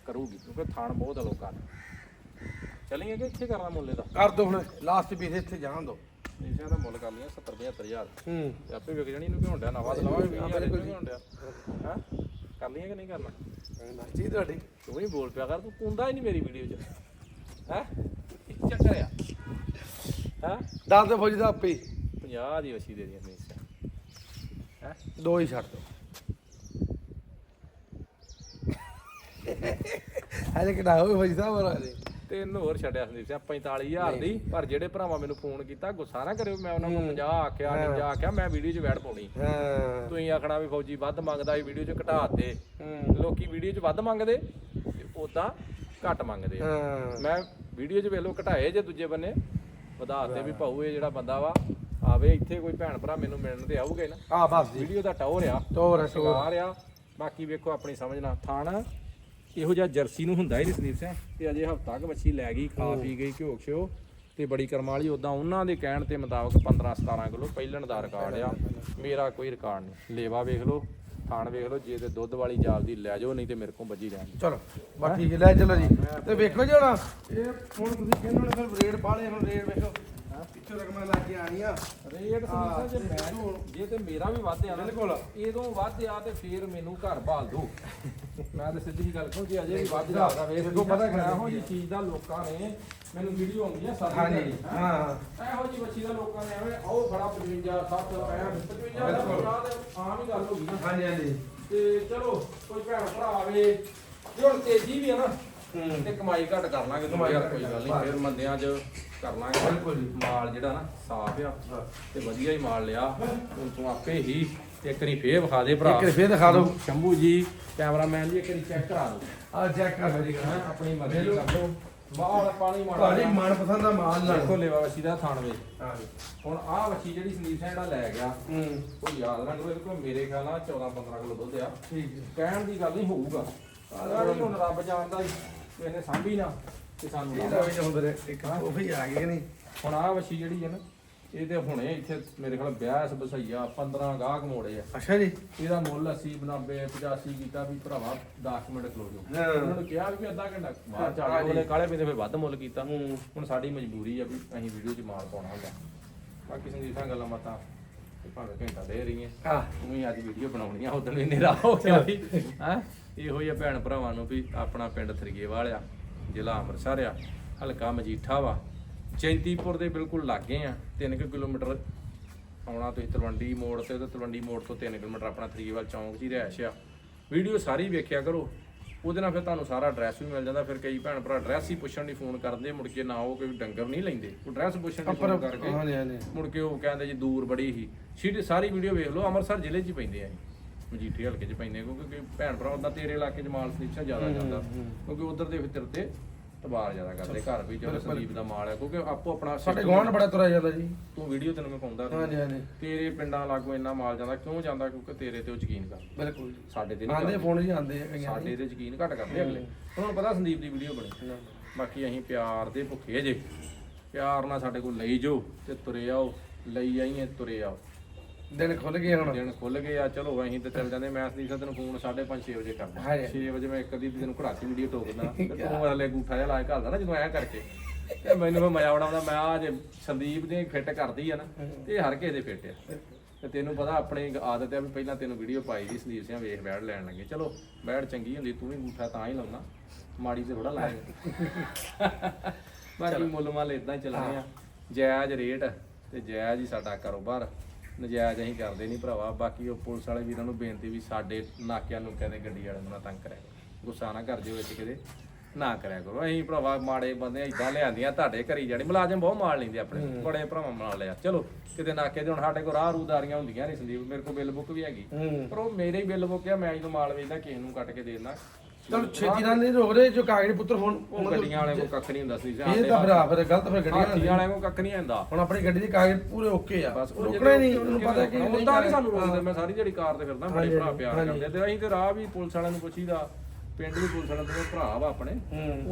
ਕਰੂਗੀ ਕਿਉਂਕਿ ਥਾਣ ਬਹੁਤ ਆ ਲੋਕਾਂ ਦੇ ਚੱਲੀਏ ਕਿ ਇੱਥੇ ਕਰਨਾ ਮੁੱਲੇ ਦਾ ਕਰ ਦੋ ਹੁਣ ਲਾਸਟ ਪੀਸ ਇੱਥੇ ਜਾਣ ਦੋ। ਇਸਿਆਂ ਦਾ ਮੁੱਲ ਕਰ ਲਿਆ 70 75000 ਹੂੰ। ਤੇ ਆਪੇ ਵਿਕ ਜਾਣੀ ਇਹਨੂੰ ਕਿਉਂ ਡਿਆ ਨਵਾਂ ਤਾਂ ਲਵਾਂਗੇ 20000 ਇਹਨੂੰ ਕਿਉਂ ਡਿਆ ਹਾਂ? ਕਰ ਲਈਏ ਕਿ ਨਹੀਂ ਕਰਨਾ? ਜੀ ਤੁਹਾਡੀ। ਤੂੰ ਹੀ ਬੋਲ ਪਿਆ ਕਰ ਤੂੰ ਕੁੰਦਾ ਹੀ ਨਹੀਂ ਮੇਰੀ ਵੀਡੀਓ 'ਚ। ਹੈ? ਕੀ ਚੱਕਰ ਆ? ਹਾਂ? ਦੱਸ ਦੇ ਫੌਜੀ ਦਾ ਆਪੇ ਹੀ। 50 ਦੀ ਵਸੀ ਦੇ ਦੀਆਂ ਮੇਸਿਆ ਹੈ? ਦੋ ਹੀ ਛੱਡ ਦੋ। ਹਲੇ ਕਿਹੜਾ ਹੋਵੇ ਫੌਜੀ ਸਾਹਿਬ ਹਲੇ ਤਿੰਨ ਹੋਰ ਛੱਡਿਆ ਸੰਦੀਪ ਸਿੰਘ 45000 ਦੀ। ਪਰ ਜਿਹੜੇ ਭਰਾਵਾਂ ਮੈਨੂੰ ਫੋਨ ਕੀਤਾ ਗੁੱਸਾ ਨਾ ਕਰਿਓ ਮੈਂ ਉਹਨਾਂ ਨੂੰ 50 ਆਖਿਆ 50 ਆਖਿਆ ਮੈਂ ਵੀਡੀਓ 'ਚ ਵੈੜ ਪਾਉਣੀ। ਹਾਂ। ਤੁਸੀਂ ਆਖਣਾ ਵੀ ਫੌਜੀ ਵੱਧ ਮੰਗਦਾ ਇਹ ਵੀਡੀਓ 'ਚ ਘਟਾ ਦੇ ਲੋਕੀ ਵੀਡੀਓ 'ਚ ਵੱਧ ਮੰਗਦੇ ਉਦਾਂ ਘੱਟ ਮੰਗਦੇ ਮੈਂ ਵੀਡੀਓ 'ਚ ਵੇਲੋ ਘਟਾਏ ਜੇ ਦੂਜੇ ਬੰਨੇ ਵਧਾ ਤੇ ਵੀ ਭਾਊ ਇਹ ਜਿਹੜਾ ਬੰਦਾ ਵਾ ਆਵੇ ਇੱਥੇ ਕੋਈ ਭੈਣ ਭਰਾ ਮੈਨੂੰ ਮਿਲਣ ਤੇ ਆਊਗੇ ਨਾ। ਆ ਬਸ ਜੀ। ਵੀਡੀਓ ਦਾ ਟੌਰ ਆ। ਤੋਰ ਤੋਰ ਸ਼ਿਕਾਰ ਆ। ਬਾਕੀ ਵੇਖੋ ਆਪਣੀ ਸਮਝ ਨਾਲ। ਥਾਣ ਇਹੋ ਜਿਹਾ ਜਰਸੀ ਨੂੰ ਹੁੰਦਾ ਹੀ ਨਹੀਂ ਸੰਦੀਪ ਸਿੰਘ। ਤੇ ਅਜੇ ਹਫਤਾ ਕੁ ਬੱਚੀ ਲੈ ਗਈ ਖਾ ਪੀ ਗਈ ਘਿਓ ਖਿਓ ਤੇ ਬੜੀ ਕਰਮ ਵਾਲੀ ਉਦਾਂ ਉਹਨਾਂ ਦੇ ਕਹਿਣ ਤੇ ਮੁਤਾਬਕ 15 17 ਕਿਲੋ ਪਹਿਲਣ ਦਾ ਰਿਕਾਰਡ ਆ। ਮੇਰਾ ਕੋਈ ਰਿਕਾਰਡ ਨਹੀਂ। ਲੇਵਾ ਵੇਖ ਲਓ ਥਾਣ ਵੇਖ ਲਓ ਜੇ ਤੇ ਦੁੱਧ ਵਾਲੀ ਜਾਲ ਦੀ ਲੈ ਜਾਓ ਨਹੀਂ ਤੇ ਮੇਰੇ ਕੋਲ ਬੱਜੀ ਰਹਿਣ ਚਲੋ ਠੀਕ ਹੈ ਲੈ ਚਲੋ ਜੀ। ਤੇ ਵੇਖੋ ਜੀ ਹੁਣ। ਇਹ ਹੁਣ ਤੁਸੀਂ ਕਹਿੰਦੇ ਹੋ ਫਿਰ ਰੇਡ ਬਾਲੇ ਹੁਣ ਰੇਡ ਵੇਖੋ। ਪਿੱਛੋਂ ਰਕਮਾਂ ਲੱਗ ਕੇ ਆਣੀਆਂ ਰੇਟ ਸਿੰਘ ਜੇ ਮੈਂ ਜੇ ਤੇ ਮੇਰਾ ਵੀ ਵੱਧ ਆ ਨਾ ਬਿਲਕੁਲ। ਇਹਦੋਂ ਵੱਧ ਆ ਤੇ ਫੇਰ ਮੈਨੂੰ ਘਰ ਭਾਲ ਦੋ। ਮੈਂ ਤਾਂ ਸਿੱਧੀ ਗੱਲ ਕਹੂੰ ਜੇ ਅਜੇ ਵੀ ਵੱਧ ਜਾਂਦਾ ਵੇਖ ਦੇਖੋ ਪਤਾ ਕਿਆ ਇਹੋ ਜੀ ਚੀਜ਼ ਦਾ ਲੋਕਾਂ ਨੇ ਮੈਨੂੰ ਵੀਡੀਓ ਆਉਂਦੀ ਆ ਸਾਰੀ ਹਾਂਜੀ ਦਿਹਾੜੀ, ਹੈਂ। ਹਾਂ। ਇਹੋ ਜੀ ਬੱਚੀ ਦਾ ਲੋਕਾਂ ਨੇ ਐਵੇਂ ਆਓ ਖੜਾ 55 60 65 55 ਦਾ ਬਿਲਕੁਲ। ਆਮ ਹੀ ਗੱਲ ਹੋ ਗਈ ਨਾ। ਹਾਂਜੀ ਹਾਂਜੀ। ਤੇ ਚਲੋ ਕੋਈ ਭੈਣ ਭਰਾ ਆਵੇ ਜੇ ਹੁਣ ਤੇਜ਼ੀ ਵੀ ਆ ਨਾ ਹੂੰ। ਤੇ ਕਮਾਈ ਘੱਟ ਕਰ ਲਾਂਗੇ ਕਮਾਈ ਘੱਟ ਕੋਈ ਗੱਲ ਨਹੀਂ ਫਿਰ ਮੰਦਿਆਂ 'ਚ ਕਰ ਲਾਂਗੇ। ਬਿਲਕੁਲ। ਮਾਲ ਜਿਹੜਾ ਨਾ ਸਾਫ਼ ਆ ਤੇ ਵਧੀਆ ਹੀ ਮਾਲ ਲਿਆ। ਹੁਣ ਤੂੰ ਆਪੇ ਹੀ ਇੱਕ ਵਾਰੀ ਫੇਰ ਵਿਖਾ ਦੇ ਭਰਾ। ਇੱਕ ਵਾਰੀ ਫੇਰ ਦਿਖਾ ਦਿਓ। ਸ਼ੰਭੂ ਜੀ ਕੈਮਰਾਮੈਨ ਜੀ ਇੱਕ ਵਾਰੀ ਚੈੱਕ ਕਰਾ ਦਿਓ। ਆ ਚੈੱਕ ਕਰ ਮੇਰੀ ਹੈਂ, ਗੱਲ ਆਪਣੀ ਮਰਜ਼ੀ ਕਰ ਲਓ। ਬਾਹਰ ਪਾਣੀ ਮਾਰ ਤੁਹਾਡੀ ਮਨਪਸੰਦ ਦਾ ਮਾਲ ਨਾਲ ਦੇਖੋ ਲੈਵਾ ਵਸੀ ਦਾ ਥਾਣ ਵੇ। ਹਾਂ ਹੁਣ ਆਹ ਵਸੀ ਜਿਹੜੀ ਸੰਦੀਪ ਸਿੰਘ ਜਿਹੜਾ ਲੈ ਗਿਆ ਹੂੰ। ਉਹ ਯਾਦ ਨਾ ਕਰੋ ਕੋਈ ਮੇਰੇ ਖਿਆਲ ਨਾਲ 14 15 ਕਿਲੋ ਦੁੱਧ ਆ। ਠੀਕ ਹੈ। ਕਹਿਣ ਦੀ ਗੱਲ ਨਹੀਂ ਹੋਊਗਾ। ਆਹ ਹੁਣ ਰੱਬ ਜਾਣਦਾ ਹੀ ਕਿਸੇ ਨੇ ਸਾਂਭੀ ਨਾ। ਤੇ ਸਾਨੂੰ ਨਾ ਇਹਦਾ ਵੀ ਹੁੰਦੇ ਇੱਕ ਉਹ ਵੀ ਆ ਗਏ ਕਿ ਨਹੀਂ ਹੁਣ ਆਹ ਵਸੀ ਜਿਹੜੀ ਹੈ ਨਾ ਇਹ ਤੇ ਹੁਣੇ ਇੱਥੇ ਮੇਰੇ ਖਿਆਲ ਵਿਆਹ ਇਸ ਬਸਈਆ 15 ਗਾਹਕ ਮੋੜੇ ਆ। ਅੱਛਾ ਜੀ। ਇਹਦਾ ਮੁੱਲ 80 90 85 ਕੀਤਾ ਵੀ ਭਰਾਵਾ 10 ਮਿੰਟ ਖਲੋ ਜਾਓ। ਹਾਂ। ਉਹਨਾਂ ਨੂੰ ਕਿਹਾ ਵੀ ਅੱਧਾ ਘੰਟਾ। ਬਾਹਰ ਚੱਲ ਹਾਂਜੀ। ਉਹਨੇ ਕਾਲੇ ਪੀਂਦੇ ਫਿਰ ਵੱਧ ਮੁੱਲ ਕੀਤਾ। ਹੂੰ। ਹੁਣ ਸਾਡੀ ਮਜਬੂਰੀ ਆ ਵੀ ਅਸੀਂ ਵੀਡੀਓ 'ਚ ਮਾਲ ਪਾਉਣਾ ਹੁੰਦਾ। ਬਾਕੀ ਸੰਗੀਤਾਂ ਗੱਲਾਂ ਬਾਤਾਂ ਭਾਵੇਂ ਘੰਟਾ ਦੇ ਰਹੀਆਂ। ਆ ਅੱਜ ਵੀਡੀਓ ਉਦੋਂ ਵੀ ਹੋ ਗਿਆ ਵੀ। ਹੈ। ਇਹੋ ਹੀ ਆ ਭੈਣ ਭਰਾਵਾਂ ਨੂੰ ਵੀ ਆਪਣਾ ਪਿੰਡ ਥਰਗੇਵਾਲ ਆ ਜ਼ਿਲ੍ਹਾ ਅੰਮ੍ਰਿਤਸਰ ਆ ਹਲਕਾ ਮਜੀਠਾ ਵਾ। ਜੈਂਤੀਪੁਰ ਦੇ ਬਿਲਕੁਲ ਲਾਗੇ ਆ 3 ਕਿਲੋਮੀਟਰ ਆਉਣਾ ਤੁਸੀਂ ਤਲਵੰਡੀ ਮੋੜ ਤੇ ਤੇ ਤਲਵੰਡੀ ਮੋੜ ਤੋਂ 3 ਕਿਲੋਮੀਟਰ ਆਪਣਾ ਥਰਗੇਵਾਲ ਚੌਂਕ ਹੀ ਰਹਿਸ਼ ਆ। ਵੀਡੀਓ ਸਾਰੀ ਵੇਖਿਆ ਕਰੋ ਉਹਦੇ ਨਾਲ ਫਿਰ ਤੁਹਾਨੂੰ ਸਾਰਾ ਐਡਰੈਸ ਵੀ ਮਿਲ ਜਾਂਦਾ ਫਿਰ ਕਈ ਭੈਣ ਭਰਾ ਐਡਰੈਸ ਹੀ ਪੁੱਛਣ ਲਈ ਫੋਨ ਕਰਦੇ ਮੁੜ ਕੇ ਨਾ ਉਹ ਕੋਈ ਡੰਗਰ ਨਹੀਂ ਲੈਂਦੇ। ਉਹ ਐਡਰੈਸ ਪੁੱਛਣ ਲਈ ਫੋਨ ਕਰਕੇ ਹਾਂਜੀ ਹਾਂਜੀ। ਮੁੜ ਕੇ ਉਹ ਕਹਿੰਦੇ ਜੀ ਦੂਰ ਬੜੀ ਹੀ। ਸੀਡੀ ਸਾਰੀ ਵੀਡੀਓ ਵੇਖ ਲਓ ਅੰਮ੍ਰਿਤਸਰ ਜ਼ਿਲ੍ਹੇ 'ਚ ਪੈਂਦੇ ਆ। ਮਜੀਠੇ ਹਲਕੇ 'ਚ ਪੈਂਦੇ ਕਿਉਂਕਿ ਭੈਣ ਭਰਾ ਉਦਾਂ ਤੇਰੇ ਇਲਾਕੇ 'ਚ ਮਾਲ ਸਲੀਪਸਾ ਜ਼ਿਆਦਾ ਜਾਂਦਾ। ਕਿਉਂਕਿ ਉਧਰ ਦੇ ਫਿਰ ਤੇ ਤਬਾਰ ਜ਼ਿਆਦਾ ਕਰਦੇ ਘਰ ਵੀ ਚਲੋ ਸੰਦੀਪ ਦਾ ਮਾਲ ਹੈ ਕਿਉਂਕਿ ਆਪੋ ਆਪਣਾ ਸਾਡੇ ਗਵਾਂਢ ਬੜਾ ਤੁਰਿਆ ਜਾਂਦਾ ਜੀ। ਤੂੰ ਵੀਡੀਓ ਤੈਨੂੰ ਮੈਂ ਪਾਉਂਦਾ ਹਾਂਜੀ ਹਾਂਜੀ। ਤੇਰੇ ਪਿੰਡਾਂ ਲਾਗੋਂ ਇੰਨਾ ਮਾਲ ਜਾਂਦਾ ਕਿਉਂ ਜਾਂਦਾ? ਕਿਉਂਕਿ ਤੇਰੇ ਤੇ ਉਹ ਯਕੀਨ ਕਰ ਬਿਲਕੁਲ ਸਾਡੇ ਤੇ ਨਹੀਂ ਆਂਦੇ ਕਰਦੇ। ਫੋਨ ਜੀ ਆਂਦੇ ਆ ਕਈਆਂ ਸਾਡੇ ਤੇ ਯਕੀਨ ਘੱਟ ਕਰਦੇ ਅਗਲੇ। ਉਹਨਾਂ ਨੂੰ ਪਤਾ ਸੰਦੀਪ ਦੀ ਵੀਡੀਓ ਬਣੀ। ਬਾਕੀ ਅਸੀਂ ਪਿਆਰ ਦੇ ਭੁੱਖੇ ਜੇ। ਪਿਆਰ ਨਾਲ ਸਾਡੇ ਕੋਲ ਲਈ ਜੋ ਤੇ ਤੁਰੇ ਆਓ। ਲਈ ਆਈਏ ਤੁਰੇ ਆਓ। ਦਿਨ ਖੁੱਲ ਗਏ ਹੁਣ। ਦਿਨ ਖੁੱਲ ਗਏ ਆ ਚਲੋ ਅਸੀਂ ਤੇ ਚੱਲ ਜਾਂਦੇ ਮੈਂ ਸਾਹਿਬ ਤੈਨੂੰ ਫੋਨ 5:30 6 ਵਜੇ ਕਰਦਾ। ਹਾਂਜੀ। 6 ਵਜੇ ਮੈਂ ਇੱਕ ਅੱਧੀ ਦਿਨ ਘੜਾਤੀ ਵੀਡੀਓ ਠੋਕਦਾ ਤੇ ਤੂੰ ਵਾਲੇ ਗੂਠਾ ਜਿਹਾ ਲਾ ਕੇ ਘੱਲਦਾ ਨਾ ਜਦੋਂ ਐਂ ਕਰਕੇ। ਤੇ ਮੈਨੂੰ ਫਿਰ ਮਜ਼ਾ ਆਉਣਾ ਮੈਂ ਆ ਜੇ ਸੰਦੀਪ ਦੇ ਫਿੱਟ ਕਰਦੀ ਆ ਨਾ ਤੇ ਇਹ ਹਰ ਕਿਸੇ ਦੇ ਫਿੱਟ ਆ। ਤੇ ਤੈਨੂੰ ਪਤਾ ਆਪਣੀ ਇੱਕ ਆਦਤ ਆ ਵੀ ਪਹਿਲਾਂ ਤੈਨੂੰ ਵੀਡੀਓ ਪਾਈ ਦੀ ਸੰਦੀਪ ਸਿੰਘ ਵੇਖ ਬੈਠ ਲੈਣ ਲੱਗੇ। ਚਲੋ ਬੈਠ ਚੰਗੀ ਹੁੰਦੀ ਤੂੰ ਵੀ ਗੂਠਾ ਤਾਂ ਹੀ ਲਾਉਣਾ। ਮਾੜੀ ਤੇ ਥੋੜਾ ਲਾਏਗਾ ਬਾਕੀ ਮੁੱਲ ਮਾਲ ਇਦਾਂ ਹੀ ਚੱਲਣੇ ਆ। ਜਾਇਜ਼ ਰੇਟ ਤੇ ਜਾਇਜ਼ ਹੀ ਸਾਡਾ ਕਾਰੋਬਾਰ। ਨਜਾਇਜ਼ ਅਸੀਂ ਕਰਦੇ ਨਹੀਂ ਭਰਾਵਾ ਬਾਕੀ ਉਹ ਪੁਲਿਸ ਵਾਲੇ ਵੀਰਾਂ ਨੂੰ ਬੇਨਤੀ ਵੀ ਸਾਡੇ ਨਾਕਿਆਂ ਨੂੰ ਕਹਿੰਦੇ ਗੱਡੀ ਵਾਲਿਆਂ ਨੂੰ ਨਾ ਤੰਗ ਕਰਿਆ ਕਰੋ। ਗੁੱਸਾ ਨਾ ਕਰ ਜਿਓ ਵਿੱਚ ਕਿਤੇ ਨਾ ਕਰਿਆ ਕਰੋ। ਅਸੀਂ ਭਰਾਵਾ ਮਾੜੇ ਬੰਦੇ ਇਦਾਂ ਲਿਆਂਦੀਆਂ ਤੁਹਾਡੇ ਘਰੀ ਜਾਣੀ। ਮੁਲਾਜ਼ਮ ਬਹੁਤ ਮਾਰ ਲੈਂਦੇ ਆਪਣੇ ਬੜੇ ਭਰਾਵਾਂ ਨਾਲ ਲਿਆ। ਚਲੋ ਕਿਤੇ ਨਾਕੇ ਦੇ ਹੁਣ ਸਾਡੇ ਕੋਲ ਰਾਹ ਰੂਦਾਰੀਆਂ ਹੁੰਦੀਆਂ ਨਹੀਂ ਸੰਦੀਪ ਮੇਰੇ ਕੋਲ ਬਿੱਲ ਬੁੱਕ ਵੀ ਹੈਗੀ। ਪਰ ਉਹ ਮੇਰੇ ਹੀ ਬਿੱਲ ਬੁੱਕ ਆ ਮੈਂ ਜਦੋਂ ਮਾਲ ਵੇਚਦਾ ਕਿਸੇ ਨੂੰ ਕੱਟ ਕੇ ਦੇ ਦਿੰਦਾ। ਚਲ ਛੇਤੀ ਨਾਲ ਨਹੀਂ ਰੋਕ ਰਹੇ ਜੋ ਕਾਗਜ਼ ਪੁੱਤਰ ਹੁਣ ਉਹ ਗੱਡੀਆਂ ਵਾਲੇ ਕੋ ਕੱਖ ਨਹੀਂ ਹੁੰਦਾ ਸੀ ਇਹ ਤਾਂ ਭਰਾ ਫਿਰ ਗਲਤ ਫਿਰ ਗੱਡੀਆਂ ਹਾਥੀ ਵਾਲੇ ਕੋ ਕੱਖ ਨਹੀਂ ਹੁੰਦਾ। ਹੁਣ ਆਪਣੀ ਗੱਡੀ ਦੇ ਕਾਗਜ਼ ਪੂਰੇ ਓਕੇ ਆ। ਬਸ ਰੋਕਣਾ ਹੀ ਨਹੀਂ ਉਹਨੂੰ ਪਤਾ ਕਿ ਨਹੀਂ ਨਹੀਂ ਸਾਨੂੰ। ਰੋਕਦੇ ਮੈਂ ਸਾਰੀ ਜਿਹੜੀ ਕਾਰ ਤੇ ਫਿਰਦਾ ਬੜੇ ਭਰਾ ਪਿਆਰ। ਕਰਦੇ ਤੇ ਅਸੀਂ ਤੇ ਰਾਹ ਵੀ ਪੁਲਿਸ ਵਾਲਿਆਂ ਨੂੰ ਪੁੱਛੀਦਾ ਪਿੰਡ ਵੀ ਪੁਲਿਸ ਵਾਲਿਆਂ ਤੋਂ ਭਰਾ ਵਾ ਆਪਣੇ।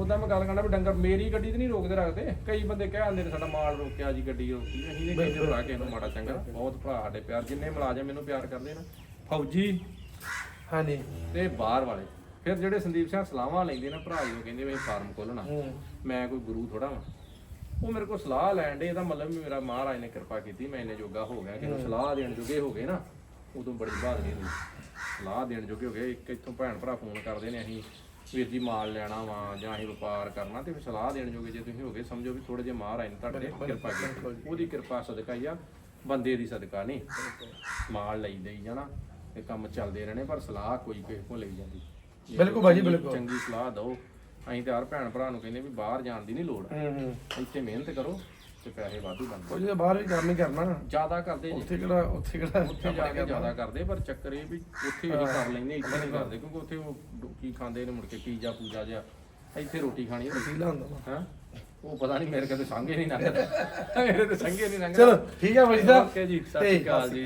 ਉਦਾਂ ਮੈਂ ਗੱਲ ਕਰਨਾ ਵੀ ਡੰਗਰ ਮੇਰੀ ਗੱਡੀ ਤੇ ਨਹੀਂ ਰੋਕਦੇ ਰੱਖਦੇ। ਕਈ ਬੰਦੇ ਕਹਿ ਆਂਦੇ ਨੇ ਸਾਡਾ ਮਾਲ ਰੋਕਿਆ ਜੀ ਗੱਡੀ ਰੋਕੀ ਅਸੀਂ ਨਹੀਂ ਕਹਿੰਦੇ ਭਰਾ ਕਿਸੇ ਨੂੰ ਮਾੜਾ ਚੰਗਾ। ਬਹੁਤ ਭਰਾ ਸਾਡੇ ਪਿਆਰ ਜਿੰਨੇ ਮੁਲਾਜ਼ਮ ਮੈਨੂੰ ਪਿਆਰ ਕਰਦੇ ਨਾ। ਫੌਜੀ ਹਾਂਜੀ। ਤੇ ਬਾਹਰ ਵਾਲੇ। ਫਿਰ ਜਿਹੜੇ ਸੰਦੀਪ ਸਿੰਘ ਸਲਾਹਾਂ ਲੈਂਦੇ ਨਾ ਭਰਾ ਜੀ ਕਹਿੰਦੇ ਵੀ ਅਸੀਂ ਫਾਰਮ ਖੋਲਣਾ ਮੈਂ ਕੋਈ ਗੁਰੂ ਥੋੜਾ ਵਾਂ। ਉਹ ਮੇਰੇ ਕੋਲ ਸਲਾਹ ਲੈਣ ਦੇ ਇਹਦਾ ਮਤਲਬ ਵੀ ਮੇਰਾ ਮਹਾਰਾਜ ਨੇ ਕਿਰਪਾ ਕੀਤੀ ਮੈਂ ਇੰਨੇ ਜੋਗਾ ਹੋ ਗਿਆ ਕਿ ਇਹਨੂੰ ਸਲਾਹ ਦੇਣ ਜੋਗੇ ਹੋ ਗਏ ਨਾ ਉਦੋਂ ਬੜੀ ਬਹਾਦਰੀ ਹੁੰਦੀ। ਸਲਾਹ ਦੇਣ ਜੋਗੇ ਹੋ ਗਏ ਇੱਕ ਇੱਥੋਂ ਭੈਣ ਭਰਾ ਫੋਨ ਕਰਦੇ ਨੇ ਅਸੀਂ ਵੀਰ ਜੀ ਮਾਲ ਲੈਣਾ ਵਾ ਜਾਂ ਅਸੀਂ ਵਪਾਰ ਕਰਨਾ ਤੇ ਫਿਰ ਸਲਾਹ ਦੇਣ ਜੋਗੇ ਜੇ ਤੁਸੀਂ ਹੋ ਗਏ ਸਮਝੋ ਵੀ ਥੋੜੇ ਜਿਹਾ ਮਹਾਰਾਜ ਨੇ ਤੁਹਾਡੇ ਤੇ ਕਿਰਪਾ ਕੀਤੀ। ਉਹਦੀ ਕਿਰਪਾ ਸਦਕਾ ਹੀ ਆ ਬੰਦੇ ਦੀ ਸਦਕਾ ਨਹੀਂ। ਮਾਲ ਲਈ ਦੇਈ ਜਾਣਾ ਤੇ ਕੰਮ ਚੱਲਦੇ ਰਹਿਣੇ ਪਰ ਸਲਾਹ ਕੋਈ ਕਿਸੇ ਕੋਲ ਲਈ ਜਾਂਦੀ। ਬਿਲਕੁਲ ਭਾਜੀ, ਬਿਲਕੁਲ। ਚੰਗੀ ਸਲਾਹ ਦਿਓ। ਅਸੀਂ ਤੇ ਹਰ ਭੈਣ ਭਰਾ ਨੂੰ ਕਹਿੰਦੇ ਵੀ ਬਾਹਰ ਜਾਣ ਦੀ ਨਹੀਂ ਲੋੜ। ਹੂੰ ਹੂੰ। ਇੱਥੇ ਮਿਹਨਤ ਕਰੋ ਤੇ ਪੈਸੇ ਵਾਧੂ ਬਣਦੇ ਉਹ ਜਿਹਦੇ ਬਾਹਰ ਵੀ ਕੰਮ ਹੀ ਕਰਨਾ। ਜ਼ਿਆਦਾ ਕਰਦੇ ਜੀ। ਉੱਥੇ ਕਿਹੜਾ ਉੱਥੇ ਕਿਹੜਾ ਉੱਥੇ ਜਾ ਕੇ ਜ਼ਿਆਦਾ ਕਰਦੇ ਪਰ ਚੱਕਰ ਇਹ ਵੀ ਉੱਥੇ ਵੀ ਕਰ ਲੈਂਦੇ ਇੱਥੇ ਨਹੀਂ ਕਰਦੇ ਕਿਉਂਕਿ ਉੱਥੇ ਉਹ ਕੀ ਖਾਂਦੇ ਨੇ ਮੁੜ ਕੇ ਪੀਜ਼ਾ ਪੂਜਾ ਜਿਹਾ। ਇੱਥੇ ਰੋਟੀ ਖਾਣੀ ਹੈ ਸੀਲਾ ਹੁੰਦਾ। ਹਾਂ? ਉਹ ਪਤਾ ਨਹੀਂ ਮੇਰੇ ਕਦੇ ਸੰਗੇ ਨਹੀਂ ਲੰਘਦੇ। ਮੇਰੇ ਤੇ ਸੰਗੇ ਨਹੀਂ ਲੰਘਦੇ। ਚਲੋ ਠੀਕ ਹੈ ਭਾਈ ਸਾਹਿਬ। ਓਕੇ ਜੀ ਸਤਿ ਸ਼੍ਰੀ ਅਕਾਲ ਜੀ।